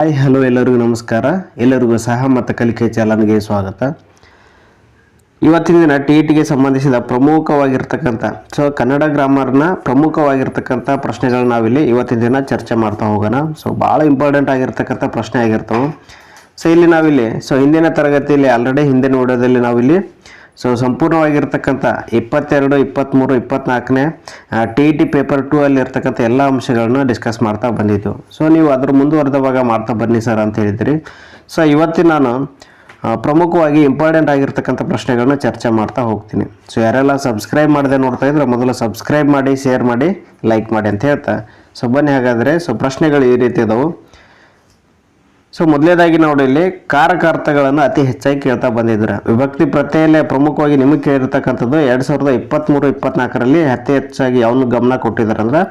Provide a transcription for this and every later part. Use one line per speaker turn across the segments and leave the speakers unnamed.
Hi hello ಎಲ್ಲರಿಗೂ ನಮಸ್ಕಾರ. ಎಲ್ಲರಿಗೂ ಸಹ ಮತ್ತು ಕಲಿಕೆ ಚಾಲನೆಗೆ ಸ್ವಾಗತ. ಇವತ್ತಿನ ದಿನ ಟಿ ಟಿಗೆ ಸಂಬಂಧಿಸಿದ ಪ್ರಮುಖವಾಗಿರ್ತಕ್ಕಂಥ ಸೊ ಕನ್ನಡ ಗ್ರಾಮರ್ನ ಪ್ರಮುಖವಾಗಿರ್ತಕ್ಕಂಥ ಪ್ರಶ್ನೆಗಳನ್ನ ನಾವಿಲ್ಲಿ ಇವತ್ತಿನ ದಿನ ಚರ್ಚೆ ಮಾಡ್ತಾ ಹೋಗೋಣ. ಸೊ ಭಾಳ ಇಂಪಾರ್ಟೆಂಟ್ ಆಗಿರ್ತಕ್ಕಂಥ ಪ್ರಶ್ನೆ ಆಗಿರ್ತವೆ. ಸೊ ಇಲ್ಲಿ ನಾವಿಲ್ಲಿ ಸೊ ಹಿಂದಿನ ತರಗತಿಯಲ್ಲಿ ಆಲ್ರೆಡಿ ಹಿಂದಿನ ವಿಡಿಯೋದಲ್ಲಿ ನಾವಿಲ್ಲಿ ಸೊ ಸಂಪೂರ್ಣವಾಗಿರ್ತಕ್ಕಂಥ ಇಪ್ಪತ್ತೆರಡು, ಇಪ್ಪತ್ತ್ಮೂರು, ಇಪ್ಪತ್ತ್ನಾಲ್ಕನೇ T E T paper two ಅಲ್ಲಿ ಇರ್ತಕ್ಕಂಥ ಎಲ್ಲ ಅಂಶಗಳನ್ನ ಡಿಸ್ಕಸ್ ಮಾಡ್ತಾ ಬಂದಿದ್ದು. ಸೊ ನೀವು ಅದ್ರ ಮುಂದುವರೆದವಾಗ ಮಾಡ್ತಾ ಬನ್ನಿ ಸರ್ ಅಂತ ಹೇಳಿದ್ರಿ. ಸೊ ಇವತ್ತಿನ ನಾನು ಪ್ರಮುಖವಾಗಿ ಇಂಪಾರ್ಟೆಂಟ್ ಆಗಿರ್ತಕ್ಕಂಥ ಪ್ರಶ್ನೆಗಳನ್ನ ಚರ್ಚೆ ಮಾಡ್ತಾ ಹೋಗ್ತೀನಿ. ಸೊ ಯಾರೆಲ್ಲ ಸಬ್ಸ್ಕ್ರೈಬ್ ಮಾಡದೆ ನೋಡ್ತಾ ಇದ್ರೆ ಮೊದಲು ಸಬ್ಸ್ಕ್ರೈಬ್ ಮಾಡಿ ಶೇರ್ ಮಾಡಿ ಲೈಕ್ ಮಾಡಿ ಅಂತ ಹೇಳ್ತಾ. ಸೊ ಬನ್ನಿ ಹಾಗಾದರೆ. ಸೊ ಪ್ರಶ್ನೆಗಳು ಈ ರೀತಿ ಇದಾವೆ. ಸೊ ಮೊದಲೇದಾಗಿ ನೋಡಿ ಇಲ್ಲಿ ಕಾರಕಾರ್ಥಗಳನ್ನು ಅತಿ ಹೆಚ್ಚಾಗಿ ಕೇಳ್ತಾ ಬಂದಿದ್ದಾರೆ. ವಿಭಕ್ತಿ ಪ್ರತ್ಯೆಯಲ್ಲೇ ಪ್ರಮುಖವಾಗಿ ನಿಮಗೆ ಕೇಳಿರ್ತಕ್ಕಂಥದ್ದು ಎರಡು ಸಾವಿರದ ಇಪ್ಪತ್ತ್ಮೂರು ಇಪ್ಪತ್ನಾಲ್ಕರಲ್ಲಿ ಅತಿ ಹೆಚ್ಚಾಗಿ ಯಾವನ್ನು ಗಮನ ಕೊಟ್ಟಿದ್ದಾರೆ ಅಂದ್ರೆ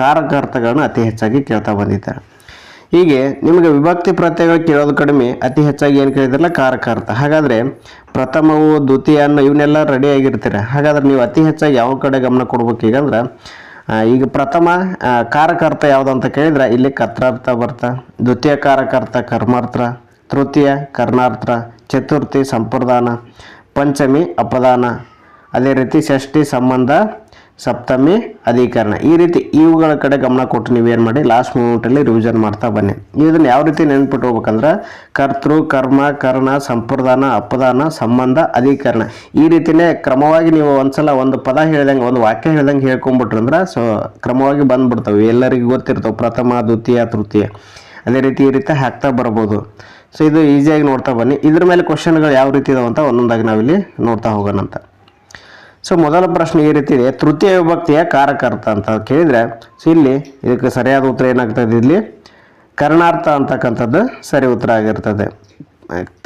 ಕಾರಕಾರ್ಥಗಳನ್ನು ಅತಿ ಹೆಚ್ಚಾಗಿ ಕೇಳ್ತಾ ಬಂದಿದ್ದಾರೆ. ಹೀಗೆ ನಿಮಗೆ ವಿಭಕ್ತಿ ಪ್ರತ್ಯಯಗಳು ಕೇಳೋದು ಕಡಿಮೆ ಅತಿ ಹೆಚ್ಚಾಗಿ ಏನು ಕೇಳಿದ್ರಲ್ಲ ಕಾರಕಾರ್ಥ ಹಾಗಾದರೆ ಪ್ರಥಮವು ದ್ವಿತೀಯ ಅನ್ನೋ ಇವನ್ನೆಲ್ಲ ರೆಡಿ ಆಗಿರ್ತೀರ. ಹಾಗಾದ್ರೆ ನೀವು ಅತಿ ಹೆಚ್ಚಾಗಿ ಯಾವ ಕಡೆ ಗಮನ ಕೊಡ್ಬೇಕು ಈಗ ಅಂದ್ರೆ ಆ, ಈಗ ಪ್ರಥಮ ಕಾರಕರ್ತ ಅಂತ ಕೇಳಿದ್ರೆ ಇಲ್ಲಿ ಕತ್ರಾರ್ಥ ಬರ್ತ, ದ್ವಿತೀಯ ಕಾರ್ಯಕರ್ತ ಕರ್ಮಾರ್ಥ, ತೃತೀಯ ಕರ್ಣಾರ್ಥ, ಚತುರ್ಥಿ ಸಂಪ್ರದಾನ, ಪಂಚಮಿ ಅಪದಾನ ಅದೇ ರೀತಿ ಷಷ್ಠಿ ಸಂಬಂಧ ಸಪ್ತಮಿ ಅಧಿಕರಣ. ಈ ರೀತಿ ಇವುಗಳ ಕಡೆ ಗಮನ ಕೊಟ್ಟು ನೀವೇನು ಮಾಡಿ ಲಾಸ್ಟ್ ಮೂಮೆಂಟಲ್ಲಿ ರಿವಿಷನ್ ಮಾಡ್ತಾ ಬನ್ನಿ. ನೀವು ಇದನ್ನು ಯಾವ ರೀತಿ ನೆನ್ಪಿಟ್ಟು ಹೋಗ್ಬೇಕಂದ್ರೆ, ಕರ್ತೃ, ಕರ್ಮ, ಕರ್ಣ, ಸಂಪ್ರದಾನ, ಅಪದಾನ, ಸಂಬಂಧ, ಅಧಿಕರಣ. ಈ ರೀತಿನೇ ಕ್ರಮವಾಗಿ ನೀವು ಒಂದ್ಸಲ ಒಂದು ಪದ ಹೇಳ್ದಂಗೆ, ಒಂದು ವಾಕ್ಯ ಹೇಳ್ದಂಗೆ ಹೇಳ್ಕೊಂಬಿಟ್ರಂದ್ರೆ ಸೊ ಕ್ರಮವಾಗಿ ಬಂದ್ಬಿಡ್ತವೆ. ಎಲ್ಲರಿಗೂ ಗೊತ್ತಿರ್ತವೆ, ಪ್ರಥಮ, ದ್ವಿತೀಯ, ತೃತೀಯ. ಅದೇ ರೀತಿ ಈ ರೀತಿ ಹಾಕ್ತಾ ಬರ್ಬೋದು. ಸೊ ಇದು ಈಸಿಯಾಗಿ ನೋಡ್ತಾ ಬನ್ನಿ. ಇದ್ರ ಮೇಲೆ ಕ್ವಶನ್ಗಳು ಯಾವ ರೀತಿ ಇದಾವಂತ ಒಂದೊಂದಾಗಿ ನಾವಿಲ್ಲಿ ನೋಡ್ತಾ ಹೋಗೋಣ ಅಂತ ಸೊ ಮೊದಲ ಪ್ರಶ್ನೆ ಈ ರೀತಿ ಇದೆ. ತೃತೀಯ ವಿಭಕ್ತಿಯ ಕಾರಕರ್ತ ಅಂತ ಕೇಳಿದರೆ, ಸೊ ಇಲ್ಲಿ ಇದಕ್ಕೆ ಸರಿಯಾದ ಉತ್ತರ ಏನಾಗ್ತದೆ ಇಲ್ಲಿ? ಕರ್ಣಾರ್ಥ ಅಂತಕ್ಕಂಥದ್ದು ಸರಿ ಉತ್ತರ ಆಗಿರ್ತದೆ.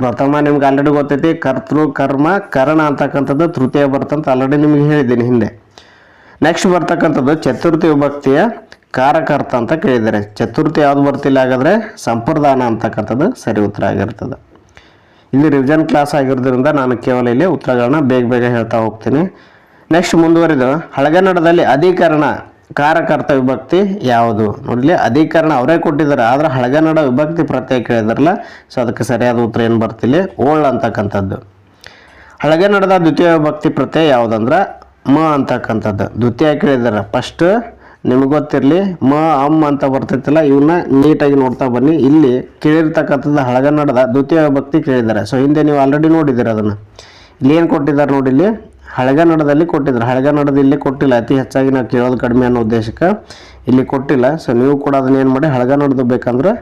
ಪ್ರಥಮ ನಿಮ್ಗೆ ಆಲ್ರೆಡಿ ಗೊತ್ತೈತಿ, ಕರ್ತೃ, ಕರ್ಮ, ಕರ್ಣ ಅಂತಕ್ಕಂಥದ್ದು ತೃತೀಯ ಬರ್ತಂತ ಆಲ್ರೆಡಿ ನಿಮಗೆ ಹೇಳಿದ್ದೀನಿ ಹಿಂದೆ. ನೆಕ್ಸ್ಟ್ ಬರ್ತಕ್ಕಂಥದ್ದು ಚತುರ್ಥಿ ವಿಭಕ್ತಿಯ ಕಾರಕರ್ತ ಅಂತ ಕೇಳಿದ್ದಾರೆ. ಚತುರ್ಥಿ ಯಾವ್ದು ಬರ್ತಿಲ್ಲ ಹಾಗಾದರೆ ಸಂಪ್ರದಾನ ಅಂತಕ್ಕಂಥದ್ದು ಸರಿ ಉತ್ತರ ಆಗಿರ್ತದೆ. ಇಲ್ಲಿ ರಿವಿಷನ್ ಕ್ಲಾಸ್ ಆಗಿರೋದ್ರಿಂದ ನಾನು ಕೇವಲ ಇಲ್ಲಿ ಉತ್ತರಗಳನ್ನ ಬೇಗ ಬೇಗ ಹೇಳ್ತಾ ಹೋಗ್ತೀನಿ. ನೆಕ್ಸ್ಟ್ ಮುಂದುವರಿದು, ಹಳಗನ್ನಡದಲ್ಲಿ ಅಧಿಕರಣ ಕಾರಕರ್ತ ವಿಭಕ್ತಿ ಯಾವುದು? ನೋಡಲಿ, ಅಧಿಕರಣ ಅವರೇ ಕೊಟ್ಟಿದ್ದಾರೆ, ಆದ್ರೆ ಹಳಗನ್ನಡ ವಿಭಕ್ತಿ ಪ್ರತ್ಯಯ ಕೇಳಿದಾರಲ್ಲ ಸೊ ಅದಕ್ಕೆ ಸರಿಯಾದ ಉತ್ತರ ಏನು ಬರ್ತಿಲ್ಲ. ಓಳ್ ಅಂತಕ್ಕಂಥದ್ದು. ಹಳಗನ್ನಡದ ದ್ವಿತೀಯ ವಿಭಕ್ತಿ ಪ್ರತ್ಯಯ ಯಾವುದಂದ್ರೆ ಮ ಅಂತಕ್ಕಂಥದ್ದು. ದ್ವಿತೀಯ ಕೇಳಿದಾರೆ ಫಸ್ಟ್ ನಿಮ್ಗೆ ಗೊತ್ತಿರಲಿ, ಮ, ಅಮ್ಮ ಅಂತ ಬರ್ತೈತಲ್ಲ ಇವನ್ನ ನೀಟಾಗಿ ನೋಡ್ತಾ ಬನ್ನಿ. ಇಲ್ಲಿ ಕೇಳಿರ್ತಕ್ಕಂಥದ್ದು ಹಳಗನ್ನಡದ ದ್ವಿತೀಯ ಭಕ್ತಿ ಕೇಳಿದ್ದಾರೆ. ಸೊ ಹಿಂದೆ ನೀವು ಆಲ್ರೆಡಿ ನೋಡಿದ್ದೀರ ಅದನ್ನು. ಇಲ್ಲಿ ಏನು ಕೊಟ್ಟಿದ್ದಾರೆ ನೋಡಿ ಇಲ್ಲಿ? ಹಳಗನ್ನಡದಲ್ಲಿ ಕೊಟ್ಟಿದ್ದಾರೆ. ಹಳಗನ್ನಡದ ಇಲ್ಲಿ ಕೊಟ್ಟಿಲ್ಲ. ಅತಿ ಹೆಚ್ಚಾಗಿ ನಾವು ಕೇಳೋದು ಕಡಿಮೆ ಅನ್ನೋ ಉದ್ದೇಶಕ್ಕೆ ಇಲ್ಲಿ ಕೊಟ್ಟಿಲ್ಲ. ಸೊ ನೀವು ಕೂಡ ಅದನ್ನ ಏನು ಮಾಡಿ ಹಳಗನ್ನಡದು ಬೇಕಂದ್ರೆ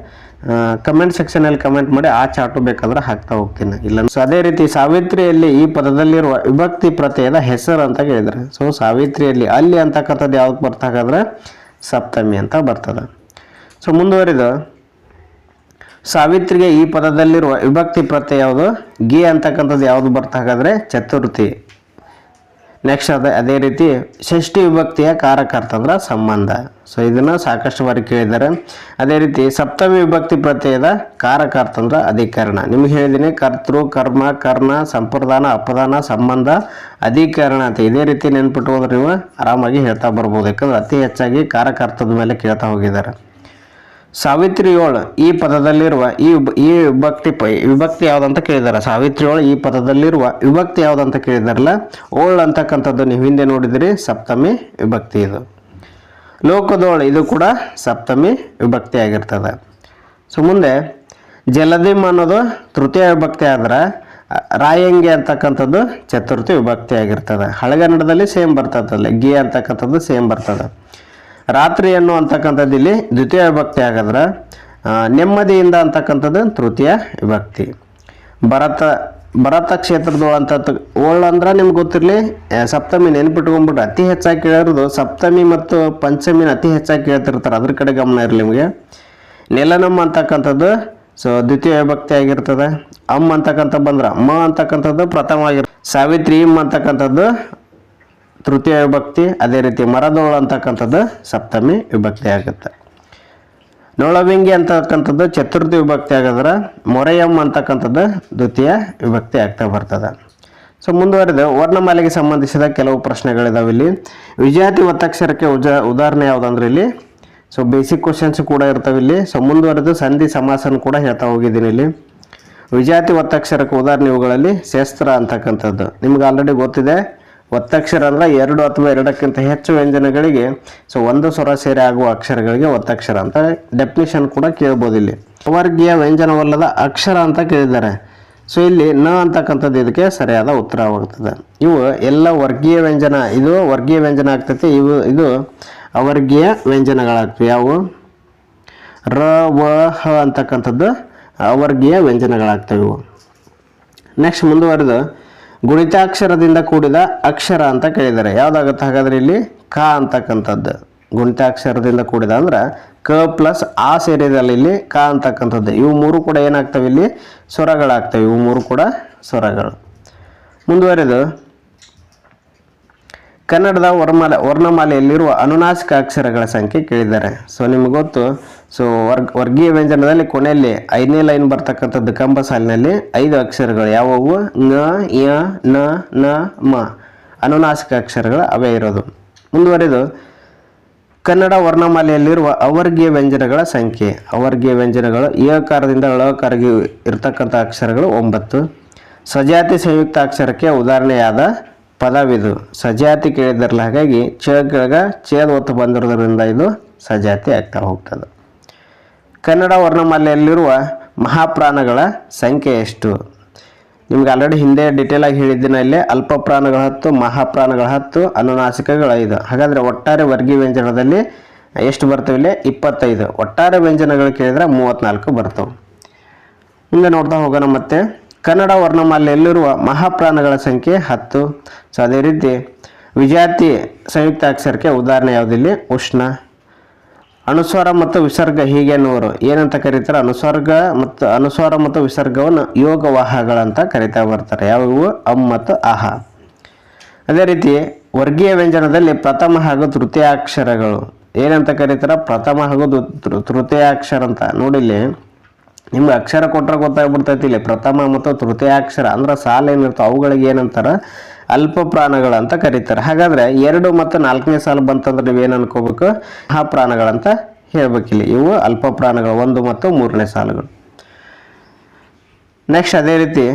ಕಮೆಂಟ್ ಸೆಕ್ಷನಲ್ಲಿ ಕಮೆಂಟ್ ಮಾಡಿ ಆ ಚಾಟು ಬೇಕಾದ್ರೆ ಹಾಕ್ತಾ ಹೋಗ್ತೀನಿ. ಇಲ್ಲ ಸೊ ಅದೇ ರೀತಿ ಸಾವಿತ್ರಿಯಲ್ಲಿ ಈ ಪದದಲ್ಲಿರುವ ವಿಭಕ್ತಿ ಪ್ರತ್ಯಯದ ಹೆಸರು ಅಂತ ಕೇಳಿದ್ರೆ ಸೊ ಸಾವಿತ್ರಿಯಲ್ಲಿ ಅಲ್ಲಿ ಅಂತಕ್ಕಂಥದ್ದು ಯಾವ್ದು ಬರ್ತಾ ಹಾಗಾದ್ರೆ ಸಪ್ತಮಿ ಅಂತ ಬರ್ತದೆ. ಸೊ ಮುಂದುವರಿದ. ಸಾವಿತ್ರಿಗೆ ಈ ಪದದಲ್ಲಿರುವ ವಿಭಕ್ತಿ ಪ್ರತ್ಯಯ ಯಾವುದು? ಗಿ ಅಂತಕ್ಕಂಥದ್ದು ಯಾವುದು ಬರ್ತಾ ಹಾಗಾದ್ರೆ ಚತುರ್ಥಿ. ನೆಕ್ಸ್ಟ್ ಅದ, ಅದೇ ರೀತಿ ಷಷ್ಠಿ ವಿಭಕ್ತಿಯ ಕಾರಕಾರ್ಥ ಅಂದ್ರೆ ಸಂಬಂಧ. ಸೊ ಇದನ್ನು ಸಾಕಷ್ಟು ಬಾರಿ ಕೇಳಿದ್ದಾರೆ. ಅದೇ ರೀತಿ ಸಪ್ತಮಿ ವಿಭಕ್ತಿ ಪ್ರತ್ಯಯದ ಕಾರಕಾರ್ಥ ಅಂದ್ರೆ ಅಧಿಕರಣ. ನಿಮ್ಗೆ ಹೇಳಿದ್ದೀನಿ ಕರ್ತೃ, ಕರ್ಮ, ಕರ್ಣ, ಸಂಪ್ರದಾನ, ಅಪದಾನ, ಸಂಬಂಧ, ಅಧಿಕರಣ ಅಂತ ಇದೇ ರೀತಿ ನೆನ್ಪಿಟ್ಟು ಹೋದ್ರೆ ನೀವು ಆರಾಮಾಗಿ ಹೇಳ್ತಾ ಬರ್ಬೋದು. ಯಾಕಂದ್ರೆ ಅತಿ ಹೆಚ್ಚಾಗಿ ಕಾರಕರ್ತದ ಮೇಲೆ ಕೇಳ್ತಾ ಹೋಗಿದ್ದಾರೆ. ಸಾವಿತ್ರಿಯೋಳು ಈ ಪದದಲ್ಲಿರುವ ಈ ಈ ವಿಭಕ್ತಿ ವಿಭಕ್ತಿ ಯಾವ್ದಂತ ಕೇಳಿದಾರೆ. ಸಾವಿತ್ರಿಯೋಳು ಈ ಪದದಲ್ಲಿರುವ ವಿಭಕ್ತಿ ಯಾವುದಂತ ಕೇಳಿದಾರಲ್ಲ, ಓಳ್ ಅಂತಕ್ಕಂಥದ್ದು ನೀವು ಹಿಂದೆ ನೋಡಿದಿರಿ, ಸಪ್ತಮಿ ವಿಭಕ್ತಿ ಇದು. ಲೋಕದೋಳು ಇದು ಕೂಡ ಸಪ್ತಮಿ ವಿಭಕ್ತಿ ಆಗಿರ್ತದೆ. ಸೊ ಮುಂದೆ ಜಲದಿಮ್ ಅನ್ನೋದು ತೃತೀಯ ವಿಭಕ್ತಿ ಆದ್ರೆ ರಾಯಂಗಿ ಅಂತಕ್ಕಂಥದ್ದು ಚತುರ್ಥಿ ವಿಭಕ್ತಿ ಆಗಿರ್ತದೆ. ಹಳಗನ್ನಡದಲ್ಲಿ ಸೇಮ್ ಬರ್ತದಲ್ಲ, ಗಿ ಅಂತಕ್ಕಂಥದ್ದು ಸೇಮ್ ಬರ್ತದೆ. ರಾತ್ರಿ ಅನ್ನುವಂಥಕ್ಕಂಥದ್ದು ಇಲ್ಲಿ ದ್ವಿತೀಯ ವಿಭಕ್ತಿ ಆಗಿದ್ರೆ ನೆಮ್ಮದಿಯಿಂದ ಅಂತಕ್ಕಂಥದ್ದು ತೃತೀಯ ವಿಭಕ್ತಿ. ಭರತ ಭರತ ಕ್ಷೇತ್ರದ್ದು ಅಂತ ಓಳ್ ಅಂದ್ರೆ ನಿಮ್ಗೆ ಗೊತ್ತಿರಲಿ ಸಪ್ತಮಿ ನೆನ್ಪಿಟ್ಕೊಂಡ್ಬಿಟ್ಟು ಅತಿ ಹೆಚ್ಚಾಗಿ ಕೇಳಿರೋದು ಸಪ್ತಮಿ ಮತ್ತು ಪಂಚಮಿನ ಅತಿ ಹೆಚ್ಚಾಗಿ ಕೇಳ್ತಿರ್ತಾರೆ. ಅದ್ರ ಕಡೆ ಗಮನ ಇರಲಿ ನಿಮಗೆ. ನೆಲನಮ್ಮ ಅಂತಕ್ಕಂಥದ್ದು, ಸೊ ದ್ವಿತೀಯ ವಿಭಕ್ತಿ ಆಗಿರ್ತದೆ. ಅಮ್ಮ ಅಂತಕ್ಕಂಥ ಬಂದ್ರೆ, ಮ ಅಂತಕ್ಕಂಥದ್ದು ಪ್ರಥಮ ಆಗಿರ್ತದೆ ಸಾವಿತ್ರಿ, ಇಮ್ ಅಂತಕ್ಕಂಥದ್ದು ತೃತೀಯ ವಿಭಕ್ತಿ, ಅದೇ ರೀತಿ ಮರದೋಳು ಅಂತಕ್ಕಂಥದ್ದು ಸಪ್ತಮಿ ವಿಭಕ್ತಿ ಆಗುತ್ತೆ. ನೋಳವಿಂಗಿ ಅಂತಕ್ಕಂಥದ್ದು ಚತುರ್ಥಿ ವಿಭಕ್ತಿ ಆಗಿದ್ರೆ ಮೊರೆಯಂ ಅಂತಕ್ಕಂಥದ್ದು ದ್ವಿತೀಯ ವಿಭಕ್ತಿ ಆಗ್ತಾ ಬರ್ತದೆ. ಸೊ ಮುಂದುವರೆದು. ವರ್ಣಮಾಲೆಗೆ ಸಂಬಂಧಿಸಿದ ಕೆಲವು ಪ್ರಶ್ನೆಗಳಿದಾವೆ ಇಲ್ಲಿ. ವಿಜಾತಿ ಒತ್ತಕ್ಷರಕ್ಕೆ ಉಜ, ಉದಾಹರಣೆ ಯಾವುದಂದ್ರೆ ಇಲ್ಲಿ? ಸೊ ಬೇಸಿಕ್ ಕ್ವಶನ್ಸ್ ಕೂಡ ಇರ್ತವೆ ಇಲ್ಲಿ. ಸೊ ಮುಂದುವರೆದು ಸಂಧಿ ಸಮಾಸನ ಕೂಡ ಹೇಳ್ತಾ ಹೋಗಿದ್ದೀನಿ ಇಲ್ಲಿ. ವಿಜಾತಿ ಒತ್ತಕ್ಷರಕ್ಕೆ ಉದಾಹರಣೆ ಇವುಗಳಲ್ಲಿ ಶಸ್ತ್ರ ಅಂತಕ್ಕಂಥದ್ದು. ನಿಮ್ಗೆ ಆಲ್ರೆಡಿ ಗೊತ್ತಿದೆ. ಒತ್ತಕ್ಷರ ಅಂದ್ರೆ ಎರಡು ಅಥವಾ ಎರಡಕ್ಕಿಂತ ಹೆಚ್ಚು ವ್ಯಂಜನಗಳಿಗೆ ಸೊ ಒಂದು ಸ್ವರ ಸೇರಿ ಆಗುವ ಅಕ್ಷರಗಳಿಗೆ ಒತ್ತಕ್ಷರ ಅಂತ ಡೆಫಿನೇಷನ್ ಕೂಡ ಕೇಳ್ಬೋದು ಇಲ್ಲಿ. ಅವರ್ಗೀಯ ವ್ಯಂಜನವಲ್ಲದ ಅಕ್ಷರ ಅಂತ ಕೇಳಿದ್ದಾರೆ. ಸೊ ಇಲ್ಲಿ ನ ಅಂತಕ್ಕಂಥದ್ದು ಇದಕ್ಕೆ ಸರಿಯಾದ ಉತ್ತರವಾಗ್ತದೆ ಇವು ಎಲ್ಲ ವರ್ಗೀಯ ವ್ಯಂಜನ, ಇದು ವರ್ಗೀಯ ವ್ಯಂಜನ ಆಗ್ತೈತಿ, ಇವು, ಇದು ಅವರ್ಗೀಯ ವ್ಯಂಜನಗಳಾಗ್ತವೆ. ಯಾವುವು ರ, ವ, ಹ ಅಂತಕ್ಕಂಥದ್ದು ಅವರ್ಗೀಯ ವ್ಯಂಜನಗಳಾಗ್ತವೆ ಇವು. ನೆಕ್ಸ್ಟ್ ಮುಂದುವರೆದು ಗುಣಿತಾಕ್ಷರದಿಂದ ಕೂಡಿದ ಅಕ್ಷರ ಅಂತ ಕೇಳಿದ್ದಾರೆ. ಯಾವುದಾಗುತ್ತೆ? ಹಾಗಾದ್ರೆ ಇಲ್ಲಿ ಕ ಅಂತಕ್ಕಂಥದ್ದು. ಗುಣಿತಾಕ್ಷರದಿಂದ ಕೂಡಿದ ಅಂದ್ರೆ ಕ ಪ್ಲಸ್ ಆ ಸೇರಿದಲ್ಲಿ ಇಲ್ಲಿ ಕ ಅಂತಕ್ಕಂಥದ್ದು. ಇವು ಮೂರು ಕೂಡ ಏನಾಗ್ತವೆ ಇಲ್ಲಿ? ಸ್ವರಗಳಾಗ್ತವೆ. ಇವು ಮೂರು ಕೂಡ ಸ್ವರಗಳು. ಮುಂದುವರೆದು. ಕನ್ನಡದ ವರ್ಮಾಲೆ ವರ್ಣಮಾಲೆಯಲ್ಲಿರುವ ಅನುನಾಸಿಕ ಅಕ್ಷರಗಳ ಸಂಖ್ಯೆ ಕೇಳಿದ್ದಾರೆ. ಸೊ ನಿಮ್ಗೆ ಗೊತ್ತು ಸೊ ವರ್ಗ, ವರ್ಗೀಯ ವ್ಯಂಜನದಲ್ಲಿ ಕೊನೆಯಲ್ಲಿ ಐದನೇ ಲೈನ್ ಬರ್ತಕ್ಕಂಥದ್ದು ಕಂಬ ಸಾಲಿನಲ್ಲಿ ಐದು ಅಕ್ಷರಗಳು. ಯಾವುವು? ನ, ಯ, ನ ನ, ಮ. ಅನುನಾಸಿಕ ಅಕ್ಷರಗಳು ಅವೇ ಇರೋದು. ಮುಂದುವರೆದು. ಕನ್ನಡ ವರ್ಣಮಾಲೆಯಲ್ಲಿರುವ ಅವರ್ಗೀಯ ವ್ಯಂಜನಗಳ ಸಂಖ್ಯೆ. ಅವರ್ಗೀಯ ವ್ಯಂಜನಗಳು ಏಕಾರದಿಂದ ಳಕಾರಗೆ ಇರ್ತಕ್ಕಂಥ ಅಕ್ಷರಗಳು ಒಂಬತ್ತು. ಸಜಾತಿ ಸಂಯುಕ್ತ ಅಕ್ಷರಕ್ಕೆ ಉದಾಹರಣೆಯಾದ ಪದವಿದು. ಸಜಾತಿ ಕೇಳಿದಾರಲ್ಲ ಹಾಗಾಗಿ ಚ ಕೆಳಗ ಛೇದ ಒತ್ತು ಬಂದಿರೋದ್ರಿಂದ ಇದು ಸಜಾತಿ ಆಗ್ತಾ ಹೋಗ್ತದೆ. ಕನ್ನಡ ವರ್ಣಮಾಲೆಯಲ್ಲಿರುವ ಮಹಾಪ್ರಾಣಗಳ ಸಂಖ್ಯೆ ಎಷ್ಟು? ನಿಮ್ಗೆ ಆಲ್ರೆಡಿ ಹಿಂದೆ ಡಿಟೇಲ್ ಆಗಿ ಹೇಳಿದ್ದೀನಿ ಇಲ್ಲಿ ಅಲ್ಪ ಪ್ರಾಣಗಳ ಹತ್ತು, ಮಹಾಪ್ರಾಣಗಳ ಹತ್ತು, ಅನುನಾಸಿಕಗಳ ಐದು. ಹಾಗಾದ್ರೆ ಒಟ್ಟಾರೆ ವರ್ಗೀಯ ವ್ಯಂಜನದಲ್ಲಿ ಎಷ್ಟು ಬರ್ತವೆ ಇಲ್ಲಿ? ಇಪ್ಪತ್ತೈದು. ಒಟ್ಟಾರೆ ವ್ಯಂಜನಗಳು ಕೇಳಿದ್ರೆ ಮೂವತ್ನಾಲ್ಕು ಬರ್ತವೆ. ಮುಂದೆ ನೋಡ್ತಾ ಹೋಗೋಣ ಮತ್ತೆ. ಕನ್ನಡ ವರ್ಣಮಾಲೆಯಲ್ಲಿರುವ ಮಹಾಪ್ರಾಣಗಳ ಸಂಖ್ಯೆ ಹತ್ತು. ಸೊ ಅದೇ ರೀತಿ ವಿಜಾತಿ ಸಂಯುಕ್ತ ಅಕ್ಷರಕ್ಕೆ ಉದಾಹರಣೆ ಯಾವುದಿಲ್ಲಿ ಉಷ್ಣ. ಅನುಸ್ವಾರ ಮತ್ತು ವಿಸರ್ಗ ಹೀಗೆ ಅನ್ನುವರು. ಏನಂತ ಕರೀತಾರೆ? ಅನುಸ್ವರ್ಗ ಮತ್ತು ಅನುಸ್ವಾರ ಮತ್ತು ವಿಸರ್ಗವನ್ನು ಯೋಗವಾಹಗಳಂತ ಕರಿತಾ ಬರ್ತಾರೆ. ಯಾವುವು? ಅಮ್ ಮತ್ತು ಅಹ. ಅದೇ ರೀತಿ ವರ್ಗೀಯ ವ್ಯಂಜನದಲ್ಲಿ ಪ್ರಥಮ ಹಾಗೂ ತೃತೀಯಾಕ್ಷರಗಳು. ಏನಂತ ಕರೀತಾರೆ? ಪ್ರಥಮ ಹಾಗೂ ತೃತೀಯ ಅಕ್ಷರ ತೃತೀಯಾಕ್ಷರ ಅಂತ. ನೋಡಿಲ್ಲಿ ನಿಮ್ಗೆ ಅಕ್ಷರ ಕೊಟ್ಟರೆ ಗೊತ್ತಾಗ್ಬಿಡ್ತೈತಿ ಇಲ್ಲಿ. ಪ್ರಥಮ ಮತ್ತು ತೃತೀಯಾಕ್ಷರ. ಅಂದ್ರೆ ಸಾಲ ಏನಿರ್ತವೆ ಅವುಗಳಿಗೆ ಏನಂತಾರ? ಅಲ್ಪ ಅಂತ ಕರೀತಾರೆ. ಹಾಗಾದ್ರೆ ಎರಡು ಮತ್ತು ನಾಲ್ಕನೇ ಸಾಲು ಬಂತಂದ್ರೆ ಏನು ಅನ್ಕೋಬೇಕು? ಆ ಪ್ರಾಣಗಳಂತ ಹೇಳ್ಬೇಕಿಲ್ಲ ಇವು ಅಲ್ಪ ಪ್ರಾಣಗಳು, ಒಂದು ಮತ್ತು ಮೂರನೇ ಸಾಲುಗಳು. ನೆಕ್ಸ್ಟ್ ಅದೇ ರೀತಿ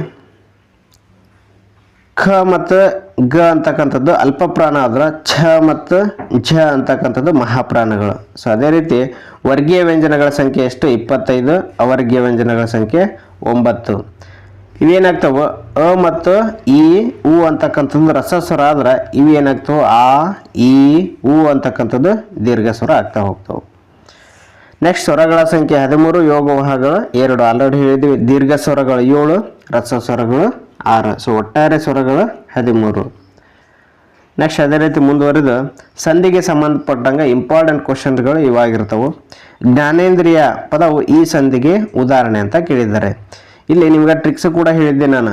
ಖ ಮತ್ತು ಗ ಅಂತಕ್ಕಂಥದ್ದು ಅಲ್ಪ ಪ್ರಾಣ ಆದ್ರೆ ಛ ಮತ್ತು ಝ ಅಂತಕ್ಕಂಥದ್ದು ಮಹಾಪ್ರಾಣಗಳು ಸೊ ಅದೇ ರೀತಿ ವರ್ಗೀಯ ವ್ಯಂಜನಗಳ ಸಂಖ್ಯೆ ಎಷ್ಟು? ಇಪ್ಪತ್ತೈದು, ಅವರ್ಗೀಯ ವ್ಯಂಜನಗಳ ಸಂಖ್ಯೆ ಒಂಬತ್ತು. ಇವೇನಾಗ್ತವೆ, ಅ ಮತ್ತು ಇ ಉ ಅಂತಕ್ಕಂಥದ್ದು ರಸಸ್ವರ ಆದ್ರೆ ಇವು ಆ ಇ ಉ ಅಂತಕ್ಕಂಥದ್ದು ದೀರ್ಘ ಸ್ವರ ಆಗ್ತಾ ಹೋಗ್ತವೆ. ನೆಕ್ಸ್ಟ್ ಸ್ವರಗಳ ಸಂಖ್ಯೆ ಹದಿಮೂರು ಯೋಗವಾಹಗಳು ಎರಡು. ಆಲ್ರೆಡಿ ಹೇಳಿದ್ವಿ ದೀರ್ಘ ಸ್ವರಗಳು ಏಳು ರಸ ಸ್ವರಗಳು ಆರು. ಸೊ ಒಟ್ಟಾರೆ ಸ್ವರಗಳು ಹದಿಮೂರು. ನೆಕ್ಸ್ಟ್ ಅದೇ ರೀತಿ ಮುಂದುವರಿದು, ಸಂಧಿಗೆ ಸಂಬಂಧಪಟ್ಟಂಗೆ ಇಂಪಾರ್ಟೆಂಟ್ ಕ್ವಶನ್ಗಳು ಇವಾಗಿರ್ತವೆ. ಜ್ಞಾನೇಂದ್ರಿಯ ಪದವು ಈ ಸಂಧಿಗೆ ಉದಾಹರಣೆ ಅಂತ ಕೇಳಿದ್ದಾರೆ. ಇಲ್ಲಿ ನಿಮ್ಗೆ ಟ್ರಿಕ್ಸ್ ಕೂಡ ಹೇಳಿದ್ದೆ ನಾನು.